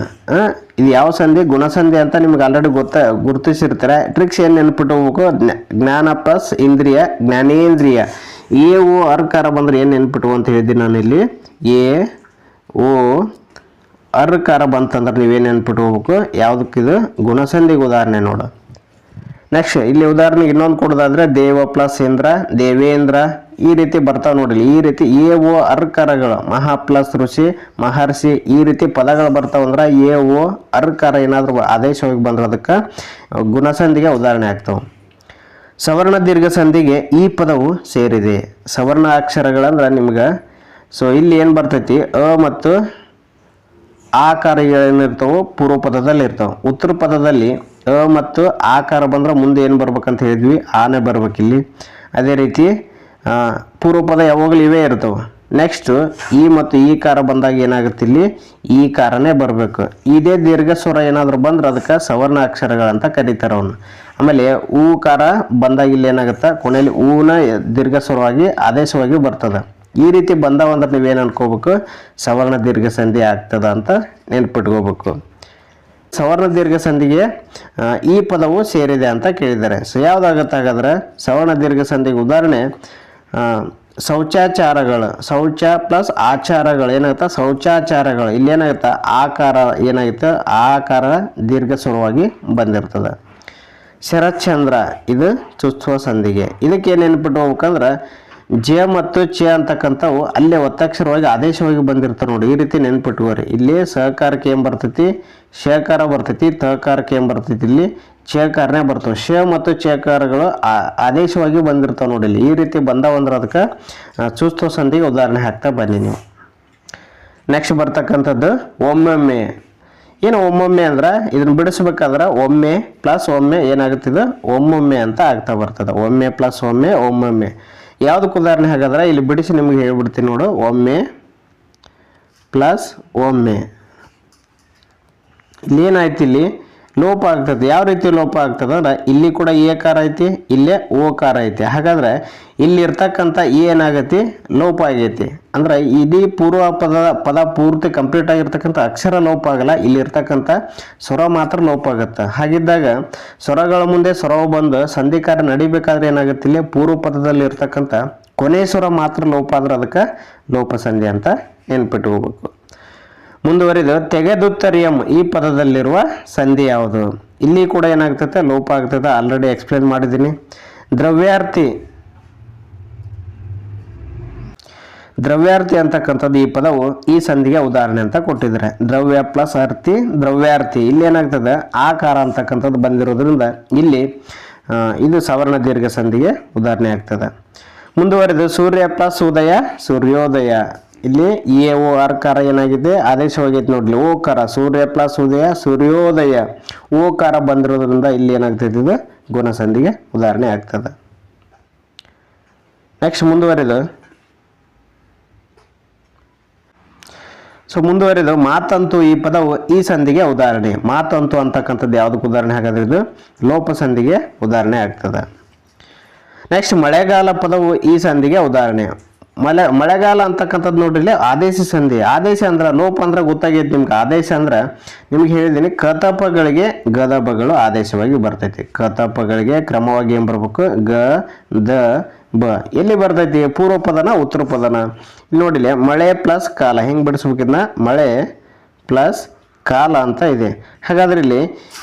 ಇದು ಯಾವ ಸಂಧಿ? ಗುಣಸಂಧಿ ಅಂತ ನಿಮ್ಗೆ ಆಲ್ರೆಡಿ ಗೊತ್ತ, ಗುರುತಿಸಿರ್ತಾರೆ. ಟ್ರಿಕ್ಸ್ ಏನು ನೆನ್ಪಿಟ್ಕೋಬೇಕು ಹೋಗ್ಬೇಕು? ಜ್ಞಾನ ಪ್ಲಸ್ ಇಂದ್ರಿಯ, ಜ್ಞಾನೇಂದ್ರಿಯ. ಎ, ಓ, ಅರ್ಕಾರ ಬಂದ್ರೆ ಏನು ನೆನ್ಪಿಟ್ಕೋ ಅಂತ ಹೇಳಿದ್ದೆ ನಾನು ಇಲ್ಲಿ. ಎ, ಓ, ಅರ್ಕಾರ ಬಂತಂದ್ರೆ ನೀವೇನು ನೆನ್ಪಿಟ್ಕೋಬೇಕು ಯಾವುದಕ್ಕಿದು ಗುಣಸಂಧಿಗೆ ಉದಾಹರಣೆ ನೋಡು. ನೆಕ್ಸ್ಟ್ ಇಲ್ಲಿ ಉದಾಹರಣೆಗೆ ಇನ್ನೊಂದು ಕೊಡೋದಾದರೆ ದೇವ ಪ್ಲಸ್ ಇಂದ್ರ, ದೇವೇಂದ್ರ ಈ ರೀತಿ ಬರ್ತಾವ ನೋಡಿ ಈ ರೀತಿ ಎ ಓ ಅರ್ಕರಗಳು ಮಹಾ ಪ್ಲಸ್ ಋಷಿ, ಮಹರ್ಷಿ ಈ ರೀತಿ ಪದಗಳು ಬರ್ತಾವಂದ್ರೆ ಎ ಓ ಅರ್ಕರ ಏನಾದರೂ ಆದೇಶವಾಗಿ ಬಂದ್ರೆ ಅದಕ್ಕೆ ಗುಣಸಂಧಿಗೆ ಉದಾಹರಣೆ ಆಗ್ತಾವೆ. ಸವರ್ಣ ದೀರ್ಘ ಸಂಧಿಗೆ ಈ ಪದವು ಸೇರಿದೆ. ಸವರ್ಣ ಅಕ್ಷರಗಳಂದ್ರೆ ನಿಮ್ಗೆ, ಸೊ ಇಲ್ಲಿ ಏನು ಬರ್ತೈತಿ? ಅ ಮತ್ತು ಆಕಾರ ಏನಿರ್ತಾವೋ ಪೂರ್ವ ಪದದಲ್ಲಿ ಇರ್ತಾವೆ. ಉತ್ತರ ಪದದಲ್ಲಿ ಅ ಮತ್ತು ಆಕಾರ ಬಂದ್ರೆ ಮುಂದೆ ಏನು ಬರ್ಬೇಕಂತ ಹೇಳಿದ್ವಿ? ಆನೆ ಬರ್ಬೇಕಿಲ್ಲಿ. ಅದೇ ರೀತಿ ಪೂರ್ವ ಪದ ಯಾವಾಗಲೂ ಇವೇ ಇರ್ತವೆ. ನೆಕ್ಸ್ಟ್ ಈ ಮತ್ತು ಈ ಕಾರ ಬಂದಾಗ ಏನಾಗುತ್ತೆ ಇಲ್ಲಿ? ಈ ಕಾರನೇ ಬರಬೇಕು. ಇದೇ ದೀರ್ಘ ಸ್ವರ ಏನಾದರೂ ಬಂದ್ರೆ ಅದಕ್ಕೆ ಸವರ್ಣ ಅಕ್ಷರಗಳಂತ ಕರೀತಾರೆ ಅವನ್ನ ಆಮೇಲೆ ಹೂ ಕಾರ ಬಂದಾಗ ಇಲ್ಲಿ ಏನಾಗುತ್ತೆ? ಕೊನೆಯಲ್ಲಿ ಊನ ದೀರ್ಘ ಸ್ವರವಾಗಿ ಆದೇಶವಾಗಿ ಬರ್ತದೆ. ಈ ರೀತಿ ಬಂದಾವಂದ್ರೆ ನೀವೇನು ಅನ್ಕೋಬೇಕು? ಸವರ್ಣ ದೀರ್ಘ ಸಂಧಿ ಆಗ್ತದ ಅಂತ ನೆನ್ಪಿಟ್ಕೋಬೇಕು. ಸವರ್ಣ ದೀರ್ಘ ಸಂಧಿಗೆ ಈ ಪದವು ಸೇರಿದೆ ಅಂತ ಕೇಳಿದ್ದಾರೆ. ಸೊ ಯಾವುದಾಗತ್ತಾಗಾದ್ರೆ ಸವರ್ಣ ದೀರ್ಘ ಸಂಧಿಗೆ ಉದಾಹರಣೆ ಶೌಚಾಚಾರಗಳು, ಶೌಚ ಪ್ಲಸ್ ಆಚಾರಗಳು, ಏನಾಗುತ್ತೆ? ಶೌಚಾಚಾರಗಳು. ಇಲ್ಲಿ ಏನಾಗುತ್ತೆ? ಆಕಾರ ಏನಾಗುತ್ತೆ? ಆಕಾರ ದೀರ್ಘ ಸ್ವರವಾಗಿ ಬಂದಿರ್ತದೆ. ಶರತ್ಚಂದ್ರ, ಇದು ಚುಚ್ಚುವ ಸಂಧಿಗೆ. ಇದಕ್ಕೆ ಏನು ನೆನ್ಪಿಟ್ಕೋಬೇಕಂದ್ರೆ ಜ ಮತ್ತು ಚ ಅಂತಕ್ಕಂಥವು ಅಲ್ಲೇ ಒತ್ತಕ್ಷರವಾಗಿ ಆದೇಶವಾಗಿ ಬಂದಿರ್ತಾವೆ ನೋಡಿ, ಈ ರೀತಿ ನೆನ್ಪಿಟ್ಕೋರಿ. ಇಲ್ಲಿ ಸಹಕಾರಕ್ಕೆ ಏನು ಬರ್ತೈತಿ? ಶೇಕಾರ ಬರ್ತೈತಿ, ತಹಕಾರಕ್ಕೆ ಏನು ಬರ್ತೈತಿ? ಇಲ್ಲಿ ಚೇಕಾರನೇ ಬರ್ತವೆ. ಶ ಮತ್ತು ಚೇಕಾರಗಳು ಆದೇಶವಾಗಿ ಬಂದಿರ್ತಾವೆ ನೋಡಿ ಇಲ್ಲಿ. ಈ ರೀತಿ ಬಂದಾವಂದ್ರೆ ಅದಕ್ಕೆ ಚುಸ್ತು ಸಂಧಿಗೆ ಉದಾಹರಣೆ ಹಾಕ್ತಾ ಬನ್ನಿ ನೀವು. ನೆಕ್ಸ್ಟ್ ಬರ್ತಕ್ಕಂಥದ್ದು ಒಮ್ಮೊಮ್ಮೆ. ಏನು ಒಮ್ಮೊಮ್ಮೆ ಅಂದ್ರೆ, ಇದನ್ನ ಬಿಡಿಸ್ಬೇಕಾದ್ರೆ ಒಮ್ಮೆ ಪ್ಲಸ್ ಒಮ್ಮೆ ಏನಾಗುತ್ತಿದೆ ಒಮ್ಮೊಮ್ಮೆ ಅಂತ ಆಗ್ತಾ ಬರ್ತದೆ. ಒಮ್ಮೆ ಪ್ಲಸ್ ಒಮ್ಮೆ, ಒಮ್ಮೊಮ್ಮೆ. ಯಾವುದಕ್ಕೆ ಉದಾಹರಣೆ ಹಾಗಾದ್ರೆ? ಇಲ್ಲಿ ಬಿಡಿಸಿ ನಿಮಗೆ ಹೇಳ್ಬಿಡ್ತೀನಿ ನೋಡು. ಒಮ್ಮೆ ಪ್ಲಸ್ ಒಮ್ಮೆ. ಇಲ್ಲಿ ಏನಾಯ್ತು ಇಲ್ಲಿ? ಲೋಪ ಆಗ್ತದೆ. ಯಾವ ರೀತಿ ಲೋಪ ಆಗ್ತದೆ ಅಂದ್ರೆ ಇಲ್ಲಿ ಕೂಡ ಏಕಾರ ಐತಿ, ಇಲ್ಲೇ ಓಕಾರ ಐತಿ. ಹಾಗಾದ್ರೆ ಇಲ್ಲಿ ಇರ್ತಕ್ಕಂಥ ಏನಾಗತಿ ಏನಾಗೈತಿ? ಲೋಪ ಆಗೈತಿ. ಅಂದ್ರೆ ಇಡೀ ಪೂರ್ವ ಪದ ಪದ ಪೂರ್ತಿ ಕಂಪ್ಲೀಟ್ ಆಗಿರ್ತಕ್ಕಂಥ ಅಕ್ಷರ ಲೋಪ ಆಗಲ್ಲ. ಇಲ್ಲಿ ಇರ್ತಕ್ಕಂಥ ಸ್ವರ ಮಾತ್ರ ಲೋಪ ಆಗುತ್ತೆ. ಹಾಗಿದ್ದಾಗ ಸ್ವರಗಳ ಮುಂದೆ ಸ್ವರವು ಬಂದು ಸಂಧಿಕಾರ ನಡಿಬೇಕಾದ್ರೆ ಏನಾಗುತ್ತೆ? ಇಲ್ಲಿ ಪೂರ್ವ ಪದದಲ್ಲಿ ಇರ್ತಕ್ಕಂಥ ಕೊನೆ ಸ್ವರ ಮಾತ್ರ ಲೋಪ ಆದ್ರೆ ಅದಕ್ಕೆ ಲೋಪ ಸಂಧಿ ಅಂತ ನೆನ್ಪಿಟ್ಕೋಬೇಕು. ಮುಂದುವರಿದು, ತೆಗೆದುತ್ತರಿಯಂ ಈ ಪದದಲ್ಲಿರುವ ಸಂಧಿ ಯಾವುದು? ಇಲ್ಲಿ ಕೂಡ ಏನಾಗ್ತದೆ? ಲೋಪ ಆಗ್ತದೆ. ಆಲ್ರೆಡಿ ಎಕ್ಸ್ಪ್ಲೇನ್ ಮಾಡಿದ್ದೀನಿ. ದ್ರವ್ಯಾರ್ಥಿ. ದ್ರವ್ಯಾರ್ಥಿ ಅಂತಕ್ಕಂಥದ್ದು ಈ ಪದವು ಈ ಸಂಧಿಗೆ ಉದಾಹರಣೆ ಅಂತ ಕೊಟ್ಟಿದ್ದಾರೆ. ದ್ರವ್ಯ ಪ್ಲಸ್ ಅರ್ಥಿ ದ್ರವ್ಯಾರ್ಥಿ. ಇಲ್ಲಿ ಏನಾಗ್ತದೆ? ಆಕಾರ ಅಂತಕ್ಕಂಥದ್ದು ಬಂದಿರೋದ್ರಿಂದ ಇಲ್ಲಿ ಇದು ಸವರ್ಣ ದೀರ್ಘ ಸಂಧಿಗೆ ಉದಾಹರಣೆ ಆಗ್ತದೆ. ಮುಂದುವರೆದು, ಸೂರ್ಯ ಪ್ಲಸ್ ಉದಯ, ಸೂರ್ಯೋದಯ. ಇಲ್ಲಿ ಎ, ಓ ಆರ್ಕಾರ ಏನಾಗಿದೆ? ಆದೇಶವಾಗೈತೆ ನೋಡ್ಲಿ. ಓಕಾರ, ಸೂರ್ಯ ಪ್ಲಸ್ ಉದಯ, ಸೂರ್ಯೋದಯ. ಓಕಾರ ಬಂದಿರೋದ್ರಿಂದ ಇಲ್ಲಿ ಏನಾಗ್ತೈತೆ ಇದು? ಗುಣಸಂಧಿಗೆ ಉದಾಹರಣೆ ಆಗ್ತದೆ. ನೆಕ್ಸ್ಟ್ ಮುಂದುವರೆದು. ಸೊ ಮುಂದುವರೆದು. ಮಾತಂತು ಈ ಪದವು ಈ ಸಂಧಿಗೆ ಉದಾಹರಣೆ. ಮಾತಂತು ಅಂತಕ್ಕಂಥದ್ದು ಯಾವುದಕ್ಕೆ ಉದಾಹರಣೆ ಹಾಗಾದ್ರೆ ಇದು? ಲೋಪ ಸಂಧಿಗೆ ಉದಾಹರಣೆ ಆಗ್ತದೆ. ನೆಕ್ಸ್ಟ್ ಮಳೆಗಾಲ ಪದವು ಈ ಸಂಧಿಗೆ ಉದಾಹರಣೆ. ಮಳೆ, ಮಳೆಗಾಲ ಅಂತಕ್ಕಂಥದ್ದು ನೋಡ್ರಿ ಆದೇಶ ಸಂಧಿ. ಆದೇಶ ಅಂದ್ರೆ ಲೋಪ ಅಂದ್ರೆ ಗೊತ್ತಾಗೈತಿ ನಿಮ್ಗೆ. ಆದೇಶ ಅಂದ್ರೆ ನಿಮ್ಗೆ ಹೇಳಿದ್ದೀನಿ ಕತಪಗಳಿಗೆ ಗದಬಗಳು ಆದೇಶವಾಗಿ ಬರ್ತೈತಿ. ಕತಪಗಳಿಗೆ ಕ್ರಮವಾಗಿ ಏನು ಬರ್ಬೇಕು? ಗ, ದ, ಬ. ಎಲ್ಲಿ ಬರ್ತೈತಿ? ಪೂರ್ವ ಪದನ, ಉತ್ತರ ಪದನ? ಇಲ್ಲಿ ನೋಡಿಲಿ ಮಳೆ ಪ್ಲಸ್ ಕಾಲ. ಹೆಂಗೆ ಬಿಡಿಸ್ಬೇಕಿದ್ನ ಮಳೆ ಪ್ಲಸ್ ಕಾಲ ಅಂತ ಇದೆ. ಹಾಗಾದ್ರೆ ಇಲ್ಲಿ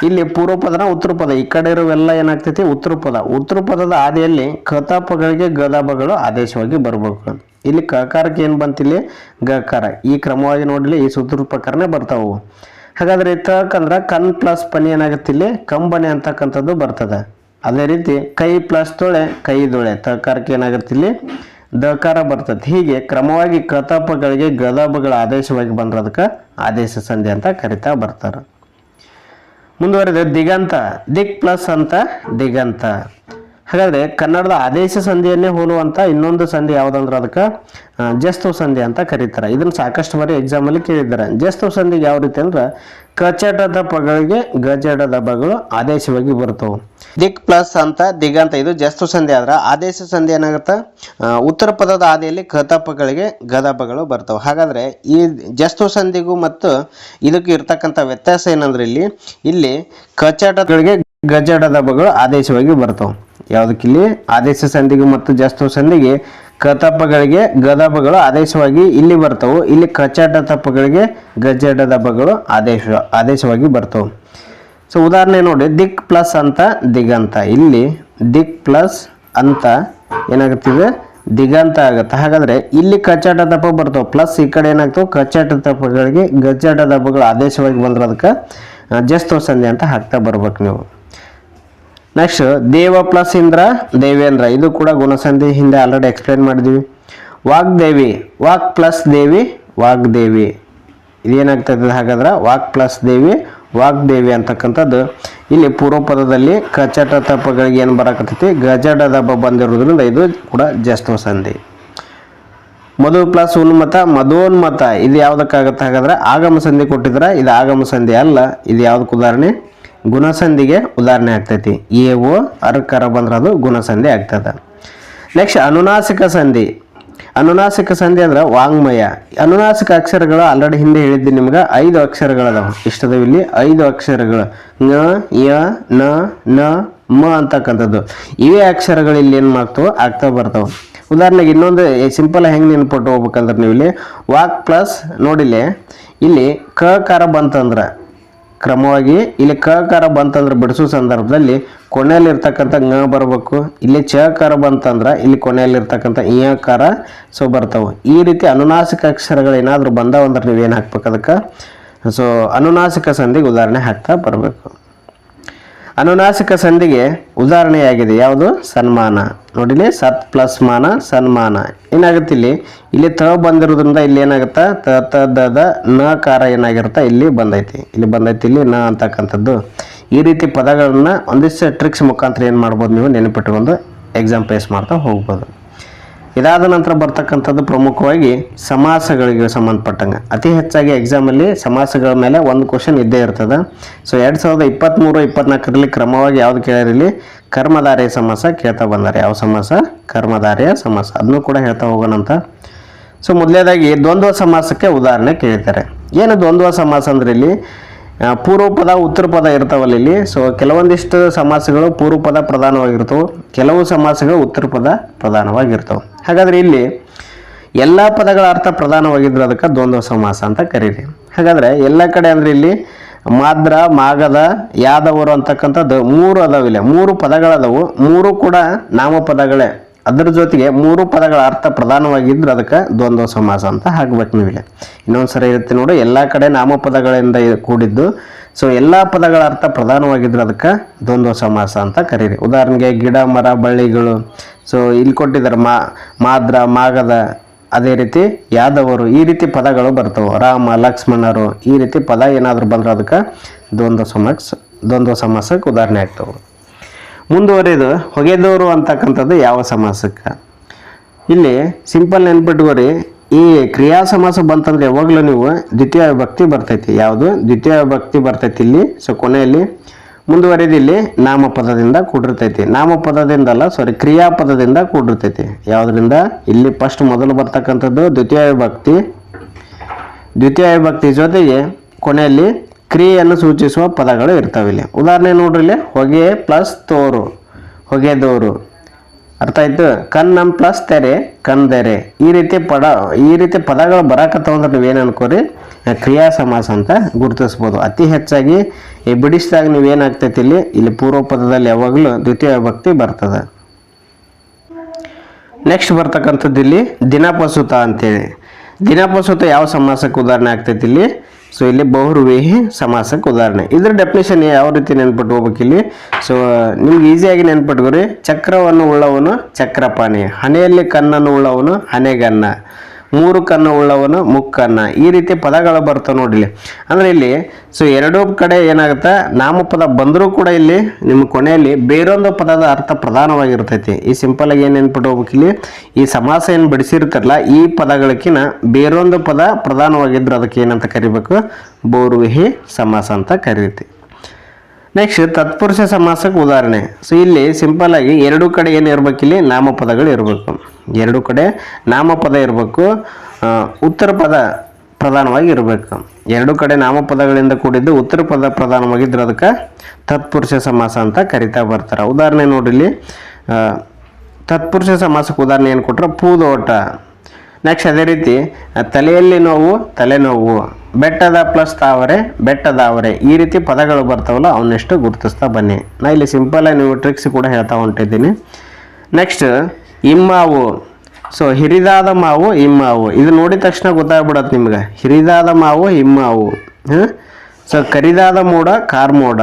ಇಲ್ಲಿ ಪೂರ್ವ ಪದನ ಉತ್ತರ ಪದ ಈ ಕಡೆ ಇರುವೆಲ್ಲ ಏನಾಗ್ತೈತಿ? ಉತ್ತರ ಪದ ಉತ್ತರ ಪದದ ಆದಿಯಲ್ಲಿ ಕತಾಪಗಳಿಗೆ ಗದಾಪಗಳು ಆದೇಶವಾಗಿ ಬರಬೇಕು. ಇಲ್ಲಿ ಕಕಾರಕ್ಕೆ ಏನು ಬಂತಿಲ್ಲಿ ಗಕಾರ. ಈ ಕ್ರಮವಾಗಿ ನೋಡಲಿ ಈ ಸೂತ್ರ ಪ್ರಕಾರನೇ ಬರ್ತಾವು ಹಾಗಾದ್ರೆ ತಕ್ ಕನ್ ಪ್ಲಸ್ ಪನಿ ಏನಾಗುತ್ತೆ ಇಲ್ಲಿ? ಕಂಬನಿ ಅಂತಕ್ಕಂಥದ್ದು ಬರ್ತದೆ. ಅದೇ ರೀತಿ ಕೈ ಪ್ಲಸ್ ತೊಳೆ, ಕೈ ದೊಳೆ. ತಕಾರಕ್ಕೆ ಏನಾಗುತ್ತೆ ಇಲ್ಲಿ? ದಕಾರ ಬರ್ತದೆ. ಹೀಗೆ ಕ್ರಮವಾಗಿ ಕತಾಪಗಳಿಗೆ ಗದಾಬಗಳ ಆದೇಶವಾಗಿ ಬಂದ್ರೆ ಅದಕ್ಕೆ ಆದೇಶ ಸಂಧಿ ಅಂತ ಕರಿತಾ ಬರ್ತಾರೆ. ಮುಂದುವರೆದ ದಿಗಂತ ದಿಕ್ ಪ್ಲಸ್ ಅಂತ ದಿಗಂತ. ಹಾಗಾದ್ರೆ ಕನ್ನಡದ ಆದೇಶ ಸಂಧಿಯನ್ನೇ ಹೋಲುವಂತ ಇನ್ನೊಂದು ಸಂಧಿ ಯಾವುದಂದ್ರೆ ಅದಕ್ಕೆ ಜಸ್ತು ಸಂಧಿ ಅಂತ ಕರೀತಾರೆ. ಇದನ್ನ ಸಾಕಷ್ಟು ಬಾರಿ ಎಕ್ಸಾಮಲ್ಲಿ ಕೇಳಿದ್ದಾರೆ. ಜಸ್ತು ಸಂಧಿಗೆ ಯಾವ ರೀತಿ ಅಂದ್ರೆ ಕಚಟದ ಪಗಳಿಗೆ ಗಜಡದ ದಬ್ಬಗಳು ಆದೇಶವಾಗಿ ಬರ್ತವೆ ದಿಕ್ ಪ್ಲಸ್ ಅಂತ ದಿಗಂತ ಇದು ಜಸ್ತು ಸಂಧಿ ಆದ್ರೆ ಆದೇಶ ಸಂಧಿ ಏನಾಗುತ್ತೆ? ಉತ್ತರ ಪದದ ಆದಿಯಲ್ಲಿ ಕತಪಗಳಿಗೆ ಗದಪಗಳು ಬರ್ತವೆ. ಹಾಗಾದ್ರೆ ಈ ಜಸ್ತು ಸಂಧಿಗೂ ಮತ್ತು ಇದಕ್ಕೆ ಇರ್ತಕ್ಕಂಥ ವ್ಯತ್ಯಾಸ ಏನಂದ್ರೆ ಇಲ್ಲಿ ಇಲ್ಲಿ ಕಚಟಗಳಿಗೆ ಗಜಡದ ಬಗಳು ಆದೇಶವಾಗಿ ಬರ್ತವೆ ಯಾವುದಕ್ಕಿಲ್ಲಿ? ಆದೇಶ ಸಂಧಿಗೆ ಮತ್ತು ಜಸ್ತು ಸಂಧಿಗೆ ಕತಪಗಳಿಗೆ ಗದಬಗಳು ಆದೇಶವಾಗಿ ಇಲ್ಲಿ ಬರ್ತವೆ ಇಲ್ಲಿ ಕಚಟ ತಪ್ಪಗಳಿಗೆ ಗಜಡ ದಬ್ಬಗಳು ಆದೇಶ, ಆದೇಶವಾಗಿ ಬರ್ತವೆ ಸೊ ಉದಾಹರಣೆ ನೋಡಿ. ದಿಕ್ ಪ್ಲಸ್ ಅಂತ ದಿಗಂತ. ಇಲ್ಲಿ ದಿಕ್ ಪ್ಲಸ್ ಅಂತ ಏನಾಗುತ್ತಿದೆ? ದಿಗಂತ ಆಗುತ್ತೆ. ಹಾಗಾದ್ರೆ ಇಲ್ಲಿ ಕಚಾಟ ದಪ್ಪ ಬರ್ತವೆ ಪ್ಲಸ್ ಈ ಕಡೆ ಏನಾಗ್ತವೆ? ಕಚಾಟ ತಪ್ಪಗಳಿಗೆ ಗಜ್ಜಾಟ ದಬ್ಬಗಳು ಆದೇಶವಾಗಿ ಬಂದ್ರೆ ಅದಕ್ಕೆ ಜಸ್ತೋ ಸಂಧಿ ಅಂತ ಹಾಕ್ತಾ ಬರ್ಬೇಕು ನೀವು. ನೆಕ್ಸ್ಟ್ ದೇವ ಪ್ಲಸ್ ಇಂದ್ರ ದೇವೇಂದ್ರ ಇದು ಕೂಡ ಗುಣಸಂಧಿ ಹಿಂದೆ ಆಲ್ರೆಡಿ ಎಕ್ಸ್ಪ್ಲೇನ್ ಮಾಡಿದ್ವಿ. ವಾಗ್ದೇವಿ ವಾಕ್ ಪ್ಲಸ್ ದೇವಿ ವಾಗ್ದೇವಿ ಇದೇನಾಗ್ತದೆ ಹಾಗಾದ್ರೆ? ವಾಕ್ ಪ್ಲಸ್ ದೇವಿ ವಾಗ್ದೇವಿ ಅಂತಕ್ಕಂಥದ್ದು. ಇಲ್ಲಿ ಪೂರ್ವ ಪದದಲ್ಲಿ ಕಚಟ ತಪ್ಪಗಳಿಗೆ ಏನು ಬರಕತ್ತೈತಿ? ಗಜಡ ದಬ್ಬ ಬಂದಿರೋದ್ರಿಂದ ಇದು ಕೂಡ ಜಸ್ತು ಸಂಧಿ ಮಧು ಪ್ಲಸ್ ಉನ್ಮತ ಮಧೋನ್ಮತ ಇದು ಯಾವುದಕ್ಕಾಗತ್ತೆ ಹಾಗಾದ್ರೆ? ಆಗಮ ಸಂಧಿ ಕೊಟ್ಟಿದ್ರೆ ಇದು ಆಗಮ ಸಂಧಿ ಅಲ್ಲ. ಇದು ಯಾವುದಕ್ಕೆ ಉದಾಹರಣೆ? ಗುಣಸಂಧಿಗೆ ಉದಾಹರಣೆ ಆಗ್ತೈತಿ. ಎ ಓ, ಅರ್ಕರ ಬಂದ್ರೆ ಅದು ಗುಣಸಂಧಿ ಆಗ್ತದೆ. ನೆಕ್ಸ್ಟ್ ಅನುನಾಸಿಕ ಸಂಧಿ. ಅನುನಾಸಿಕ ಸಂಧಿ ಅಂದ್ರೆ ವಾಂಗ್ಮಯ. ಅನುನಾಸಿಕ ಅಕ್ಷರಗಳು ಆಲ್ರೆಡಿ ಹಿಂದೆ ಹೇಳಿದ್ದೆ ನಿಮ್ಗೆ, ಐದು ಅಕ್ಷರಗಳದಾವ ಇಷ್ಟದವು ಇಲ್ಲಿ? ಐದು ಅಕ್ಷರಗಳು. ನ, ಯ, ನ ನ, ಮ ಅಂತಕ್ಕಂಥದ್ದು. ಇವೇ ಅಕ್ಷರಗಳು ಇಲ್ಲಿ ಏನು ಮಾಡ್ತವೆ? ಆಗ್ತಾ ಬರ್ತಾವೆ. ಉದಾಹರಣೆಗೆ ಇನ್ನೊಂದು ಸಿಂಪಲ್ ಹೆಂಗೆ ನೆನ್ಪಟ್ಟು ಹೋಗ್ಬೇಕಂದ್ರೆ ನೀವು ಇಲ್ಲಿ ವಾಕ್ ಪ್ಲಸ್ ನೋಡಿಲ್ಲಿ, ಇಲ್ಲಿ ಕ, ಕಾರ ಬಂತಂದ್ರೆ ಕ್ರಮವಾಗಿ ಇಲ್ಲಿ ಕಕಾರ ಬಂತಂದ್ರೆ ಬಿಡಿಸೋ ಸಂದರ್ಭದಲ್ಲಿ ಕೊನೆಯಲ್ಲಿರ್ತಕ್ಕಂಥ ಗ ಬರಬೇಕು. ಇಲ್ಲಿ ಚಕಾರ ಬಂತಂದ್ರೆ ಇಲ್ಲಿ ಕೊನೆಯಲ್ಲಿರ್ತಕ್ಕಂಥ ಇಯಕಾರ ಸೊ ಬರ್ತಾವೆ. ಈ ರೀತಿ ಅನುನಾಸಿಕ ಅಕ್ಷರಗಳು ಏನಾದರೂ ಬಂದವಂದ್ರೆ ನೀವೇನು ಹಾಕ್ಬೇಕು ಅದಕ್ಕೆ? ಸೊ ಅನುನಾಸಿಕ ಸಂಧಿಗೆ ಉದಾಹರಣೆ ಹಾಕ್ತಾ ಬರಬೇಕು. ಅನುನಾಸಿಕ ಸಂಧಿಗೆ ಉದಾಹರಣೆಯಾಗಿದೆ. ಯಾವುದು? ಸನ್ಮಾನ. ನೋಡಿಲಿ, ಸತ್ ಪ್ಲಸ್ ಮಾನ, ಸನ್ಮಾನ. ಏನಾಗುತ್ತೆ ಇಲ್ಲಿ? ಇಲ್ಲಿ ತ ಬಂದಿರೋದ್ರಿಂದ ಇಲ್ಲಿ ಏನಾಗುತ್ತೆ? ತ ದ ನ ಕಾರ ಏನಾಗಿರುತ್ತೆ? ಇಲ್ಲಿ ಬಂದೈತಿ. ಇಲ್ಲಿ ಬಂದೈತಿ ಇಲ್ಲಿ ನ ಅಂತಕ್ಕಂಥದ್ದು. ಈ ರೀತಿ ಪದಗಳನ್ನು ಒಂದಿಷ್ಟು ಟ್ರಿಕ್ಸ್ ಮುಖಾಂತರ ಏನು ಮಾಡ್ಬೋದು ನೀವು ನೆನಪಿಟ್ಕೊಂಡು ಎಕ್ಸಾಮ್ ಪೇಸ್ ಮಾಡ್ತಾ ಹೋಗ್ಬೋದು. ಇದಾದ ನಂತರ ಬರ್ತಕ್ಕಂಥದ್ದು ಪ್ರಮುಖವಾಗಿ ಸಮಾಸಗಳಿಗೆ ಸಂಬಂಧಪಟ್ಟಂಗೆ. ಅತಿ ಹೆಚ್ಚಾಗಿ ಎಕ್ಸಾಮಲ್ಲಿ ಸಮಾಸಗಳ ಮೇಲೆ ಒಂದು ಕ್ವಶನ್ ಇದ್ದೇ ಇರ್ತದೆ. ಸೊ ಎರಡು ಸಾವಿರದ ಇಪ್ಪತ್ತ್ಮೂರು ಇಪ್ಪತ್ನಾಲ್ಕರಲ್ಲಿ ಕ್ರಮವಾಗಿ ಯಾವ್ದು ಕೇಳಿರಲಿ ಕರ್ಮಧಾರೆಯ ಸಮಾಸ ಕೇಳ್ತಾ ಬಂದಾರೆ. ಯಾವ ಸಮಾಸ? ಕರ್ಮಧಾರೆಯ ಸಮಾಸ. ಅದನ್ನು ಕೂಡ ಹೇಳ್ತಾ ಹೋಗೋಣಂತ ಸೊ ಮೊದಲೇದಾಗಿ ದ್ವಂದ್ವ ಸಮಾಸಕ್ಕೆ ಉದಾಹರಣೆ ಕೇಳ್ತಾರೆ. ಏನು ದ್ವಂದ್ವ ಸಮಾಸ ಅಂದ್ರೆ ಇಲ್ಲಿ? ಪೂರ್ವ ಪದ, ಉತ್ತರ ಪದ ಇರ್ತಾವಲ್ಲ ಇಲ್ಲಿ. ಸೊ ಕೆಲವೊಂದಿಷ್ಟು ಸಮಾಸಗಳು ಪೂರ್ವ ಪದ ಪ್ರಧಾನವಾಗಿರ್ತವೆ. ಕೆಲವು ಸಮಾಸಗಳು ಉತ್ತರ ಪದ ಪ್ರಧಾನವಾಗಿರ್ತವೆ. ಹಾಗಾದ್ರೆ ಇಲ್ಲಿ ಎಲ್ಲ ಪದಗಳ ಅರ್ಥ ಪ್ರಧಾನವಾಗಿದ್ರೆ ಅದಕ್ಕೆ ದ್ವಂದ್ವ ಸಮಾಸ ಅಂತ ಕರೀರಿ. ಹಾಗಾದ್ರೆ ಎಲ್ಲ ಕಡೆ ಅಂದ್ರೆ ಇಲ್ಲಿ ಮಾದ್ರ, ಮಾಗದ, ಯಾದವರು ಅಂತಕ್ಕಂಥದ್ದು ಮೂರು ಅದಾವಿಲ್ಲ. ಮೂರು ಪದಗಳದವು. ಮೂರು ಕೂಡ ನಾಮಪದಗಳೇ. ಅದ್ರ ಜೊತೆಗೆ ಮೂರು ಪದಗಳ ಅರ್ಥ ಪ್ರಧಾನವಾಗಿದ್ರೆ ಅದಕ್ಕೆ ದ್ವಂದ್ವ ಸಮಾಸ ಅಂತ ಹಾಕ್ಬೇಕು ನೀವಿಲ್ಲ ಇನ್ನೊಂದ್ಸರಿ ಇರುತ್ತೆ ನೋಡಿ, ಎಲ್ಲ ಕಡೆ ನಾಮಪದಗಳಿಂದ ಕೂಡಿದ್ದು. ಸೊ ಎಲ್ಲ ಪದಗಳ ಅರ್ಥ ಪ್ರಧಾನವಾಗಿದ್ರೆ ಅದಕ್ಕೆ ದ್ವಂದ್ವ ಸಮಾಸ ಅಂತ ಕರೀರಿ. ಉದಾಹರಣೆಗೆ ಗಿಡ, ಮರ, ಬಳ್ಳಿಗಳು. ಸೊ ಇಲ್ಲಿ ಕೊಟ್ಟಿದ್ದಾರೆ ಮಾ ಮಾದ್ರ, ಮಾಗದ, ಅದೇ ರೀತಿ ಯಾದವರು, ಈ ರೀತಿ ಪದಗಳು ಬರ್ತವೆ. ರಾಮ, ಲಕ್ಷ್ಮಣರು, ಈ ರೀತಿ ಪದ ಏನಾದರೂ ಬಂದ್ರೆ ಅದಕ್ಕೆ ದ್ವಂದ್ವ ಸಮಾಸ ದ್ವಂದ್ವ ಸಮಾಸಕ್ಕೆ ಉದಾಹರಣೆ ಆಗ್ತವೆ. ಮುಂದುವರಿದು ಹೊಗೆದವರು ಅಂತಕ್ಕಂಥದ್ದು ಯಾವ ಸಮಾಸಕ್ಕೆ? ಇಲ್ಲಿ ಸಿಂಪಲ್ ನೆನ್ಪಿಟ್ಕೋರಿ ಈ ಕ್ರಿಯಾ ಸಮಾಸ ಬಂತಂದ್ರೆ ಯಾವಾಗಲೂ ನೀವು ದ್ವಿತೀಯ ವಿಭಕ್ತಿ ಬರ್ತೈತಿ. ಯಾವುದು? ದ್ವಿತೀಯ ವಿಭಕ್ತಿ ಬರ್ತೈತಿ ಇಲ್ಲಿ, ಸೊ ಕೊನೆಯಲ್ಲಿ ಮುಂದುವರಿದು ಇಲ್ಲಿ ನಾಮಪದದಿಂದ ಕೂಡಿರ್ತೈತಿ. ನಾಮಪದದಿಂದಲ್ಲ ಸಾರಿ ಕ್ರಿಯಾಪದದಿಂದ ಕೂಡಿರ್ತೈತಿ. ಯಾವುದರಿಂದ? ಇಲ್ಲಿ ಫಸ್ಟ್ ಮೊದಲು ಬರ್ತಕ್ಕಂಥದ್ದು ದ್ವಿತೀಯ ವಿಭಕ್ತಿ. ದ್ವಿತೀಯ ವಿಭಕ್ತಿ ಜೊತೆಗೆ ಕೊನೆಯಲ್ಲಿ ಕ್ರಿಯೆಯನ್ನು ಸೂಚಿಸುವ ಪದಗಳು ಇರ್ತವೆ ಇಲ್ಲಿ. ಉದಾಹರಣೆ ನೋಡ್ರಿ ಇಲ್ಲಿ, ಹೊಗೆ ಪ್ಲಸ್ ತೋರು ಹೊಗೆದೋರು ಅರ್ಥ ಆಯ್ತು? ಕಣ್ಣಂ ಪ್ಲಸ್ ತೆರೆ ಕಂದೆರೆ ಈ ರೀತಿ ಪದ, ಈ ರೀತಿ ಪದಗಳು ಬರಾಕತ್ತಾವ ಅಂದ್ರೆ ನೀವೇನು ಅನ್ಕೋರಿ? ಕ್ರಿಯಾ ಸಮಾಸ ಅಂತ ಗುರುತಿಸ್ಬೋದು. ಅತಿ ಹೆಚ್ಚಾಗಿ ಈ ಬಿಡಿಸಿದಾಗ ನೀವೇನಾಗ್ತೈತಿ ಇಲ್ಲಿ? ಇಲ್ಲಿ ಪೂರ್ವ ಪದದಲ್ಲಿ ಯಾವಾಗಲೂ ದ್ವಿತೀಯ ವಿಭಕ್ತಿ ಬರ್ತದೆ. ನೆಕ್ಸ್ಟ್ ಬರ್ತಕ್ಕಂಥದ್ದು ಇಲ್ಲಿ ದಿನಪಸುತ ಅಂತೇಳಿ. ದಿನಪಸುತ ಯಾವ ಸಮಾಸಕ್ಕೆ ಉದಾಹರಣೆ ಆಗ್ತೈತಿ ಇಲ್ಲಿ? ಸೊ ಇಲ್ಲಿ ಬಹುರ್ವೇಹಿ ಸಮಾಸಕ್ಕೆ ಉದಾಹರಣೆ. ಇದ್ರ ಡೆಫಿನೇಷನ್ ಯಾವ ರೀತಿ ನೆನ್ಪಿಟ್ಟು ಹೋಗ್ಬೇಕು ಇಲ್ಲಿ? ಸೊ ನಿಮ್ಗೆ ಈಸಿಯಾಗಿ ನೆನ್ಪಿಟ್ಕೋರಿ. ಚಕ್ರವನ್ನು ಉಳ್ಳವನು ಚಕ್ರಪಾಣಿ, ಹಣೆಯಲ್ಲಿ ಕಣ್ಣನ್ನು ಉಳ್ಳವನು ಹಣೆಗನ್ನ. ಮೂರು ಕಣ್ಣು ಉಳ್ಳವನು ಮುಕ್ಕನ್ನ. ಈ ರೀತಿ ಪದಗಳು ಬರ್ತವೆ ನೋಡಿ ಇಲ್ಲಿ. ಅಂದ್ರೆ ಇಲ್ಲಿ ಸೊ ಎರಡೂ ಕಡೆ ಏನಾಗುತ್ತೆ? ನಾಮಪದ ಬಂದರೂ ಕೂಡ ಇಲ್ಲಿ ನಿಮ್ಮ ಕೊನೆಯಲ್ಲಿ ಬೇರೊಂದು ಪದದ ಅರ್ಥ ಪ್ರಧಾನವಾಗಿರ್ತೈತಿ. ಈ ಸಿಂಪಲ್ ಆಗಿ ಏನು ನೆನ್ಪಿಟ್ಟು ಇಲ್ಲಿ? ಈ ಸಮಾಸ ಏನು ಬಿಡಿಸಿರ್ತಾರಲ್ಲ, ಈ ಪದಗಳಕ್ಕಿನ ಬೇರೊಂದು ಪದ ಪ್ರಧಾನವಾಗಿದ್ದರೆ ಅದಕ್ಕೆ ಏನಂತ ಕರಿಬೇಕು? ಬೋರ್ವಿಹಿ ಸಮಾಸ ಅಂತ ಕರೀತಿ. ನೆಕ್ಸ್ಟ್ ತತ್ಪುರುಷ ಸಮಾಸಕ್ಕೆ ಉದಾಹರಣೆ. ಸೊ ಇಲ್ಲಿ ಸಿಂಪಲ್ ಆಗಿ ಎರಡು ಕಡೆ ಏನು ಇರ್ಬೇಕು ಇಲ್ಲಿ ನಾಮಪದಗಳು ಇರಬೇಕು. ಎರಡು ಕಡೆ ನಾಮಪದ ಇರಬೇಕು ಉತ್ತರ ಪದ ಪ್ರಧಾನವಾಗಿ ಇರಬೇಕು. ಎರಡು ಕಡೆ ನಾಮಪದಗಳಿಂದ ಕೂಡಿದ್ದು ಉತ್ತರ ಪದ ಪ್ರಧಾನವಾಗಿದ್ದರೆ ಅದಕ್ಕೆ ತತ್ಪುರುಷ ಸಮಾಸ ಅಂತ ಕರಿತಾ ಬರ್ತಾರೆ. ಉದಾಹರಣೆ ನೋಡಿಲಿ ತತ್ಪುರುಷ ಸಮಾಸಕ್ಕೆ ಉದಾಹರಣೆ ಏನು ಕೊಟ್ಟರೆ ಪೂದೋಟ. ನೆಕ್ಸ್ಟ್ ಅದೇ ರೀತಿ ತಲೆಯಲ್ಲಿ ನೋವು, ತಲೆನೋವು. ಬೆಟ್ಟದ ಪ್ಲಸ್ ತಾವರೆ ಬೆಟ್ಟದಾವರೆ ಈ ರೀತಿ ಪದಗಳು ಬರ್ತಾವಲ್ಲ, ಅವನ್ನೆಷ್ಟು ಗುರುತಿಸ್ತಾ ಬನ್ನಿ. ನಾ ಇಲ್ಲಿ ಸಿಂಪಲ್ ನೀವು ಟ್ರಿಕ್ಸ್ ಕೂಡ ಹೇಳ್ತಾ ಹೊಂಟಿದ್ದೀನಿ. ನೆಕ್ಸ್ಟ್ ಇಮ್ಮಾವು. ಸೊ ಹಿರಿದಾದ ಮಾವು, ಇಮ್ಮಾವು. ಇದು ನೋಡಿದ ತಕ್ಷಣ ಗೊತ್ತಾಗ್ಬಿಡತ್ತೆ ನಿಮ್ಗೆ. ಹಿರಿದಾದ ಮಾವು, ಇಮ್ಮಾವು. ಹಾಂ ಸೊ ಕರಿದಾದ ಮೋಡ, ಕಾರ್ ಮೋಡ.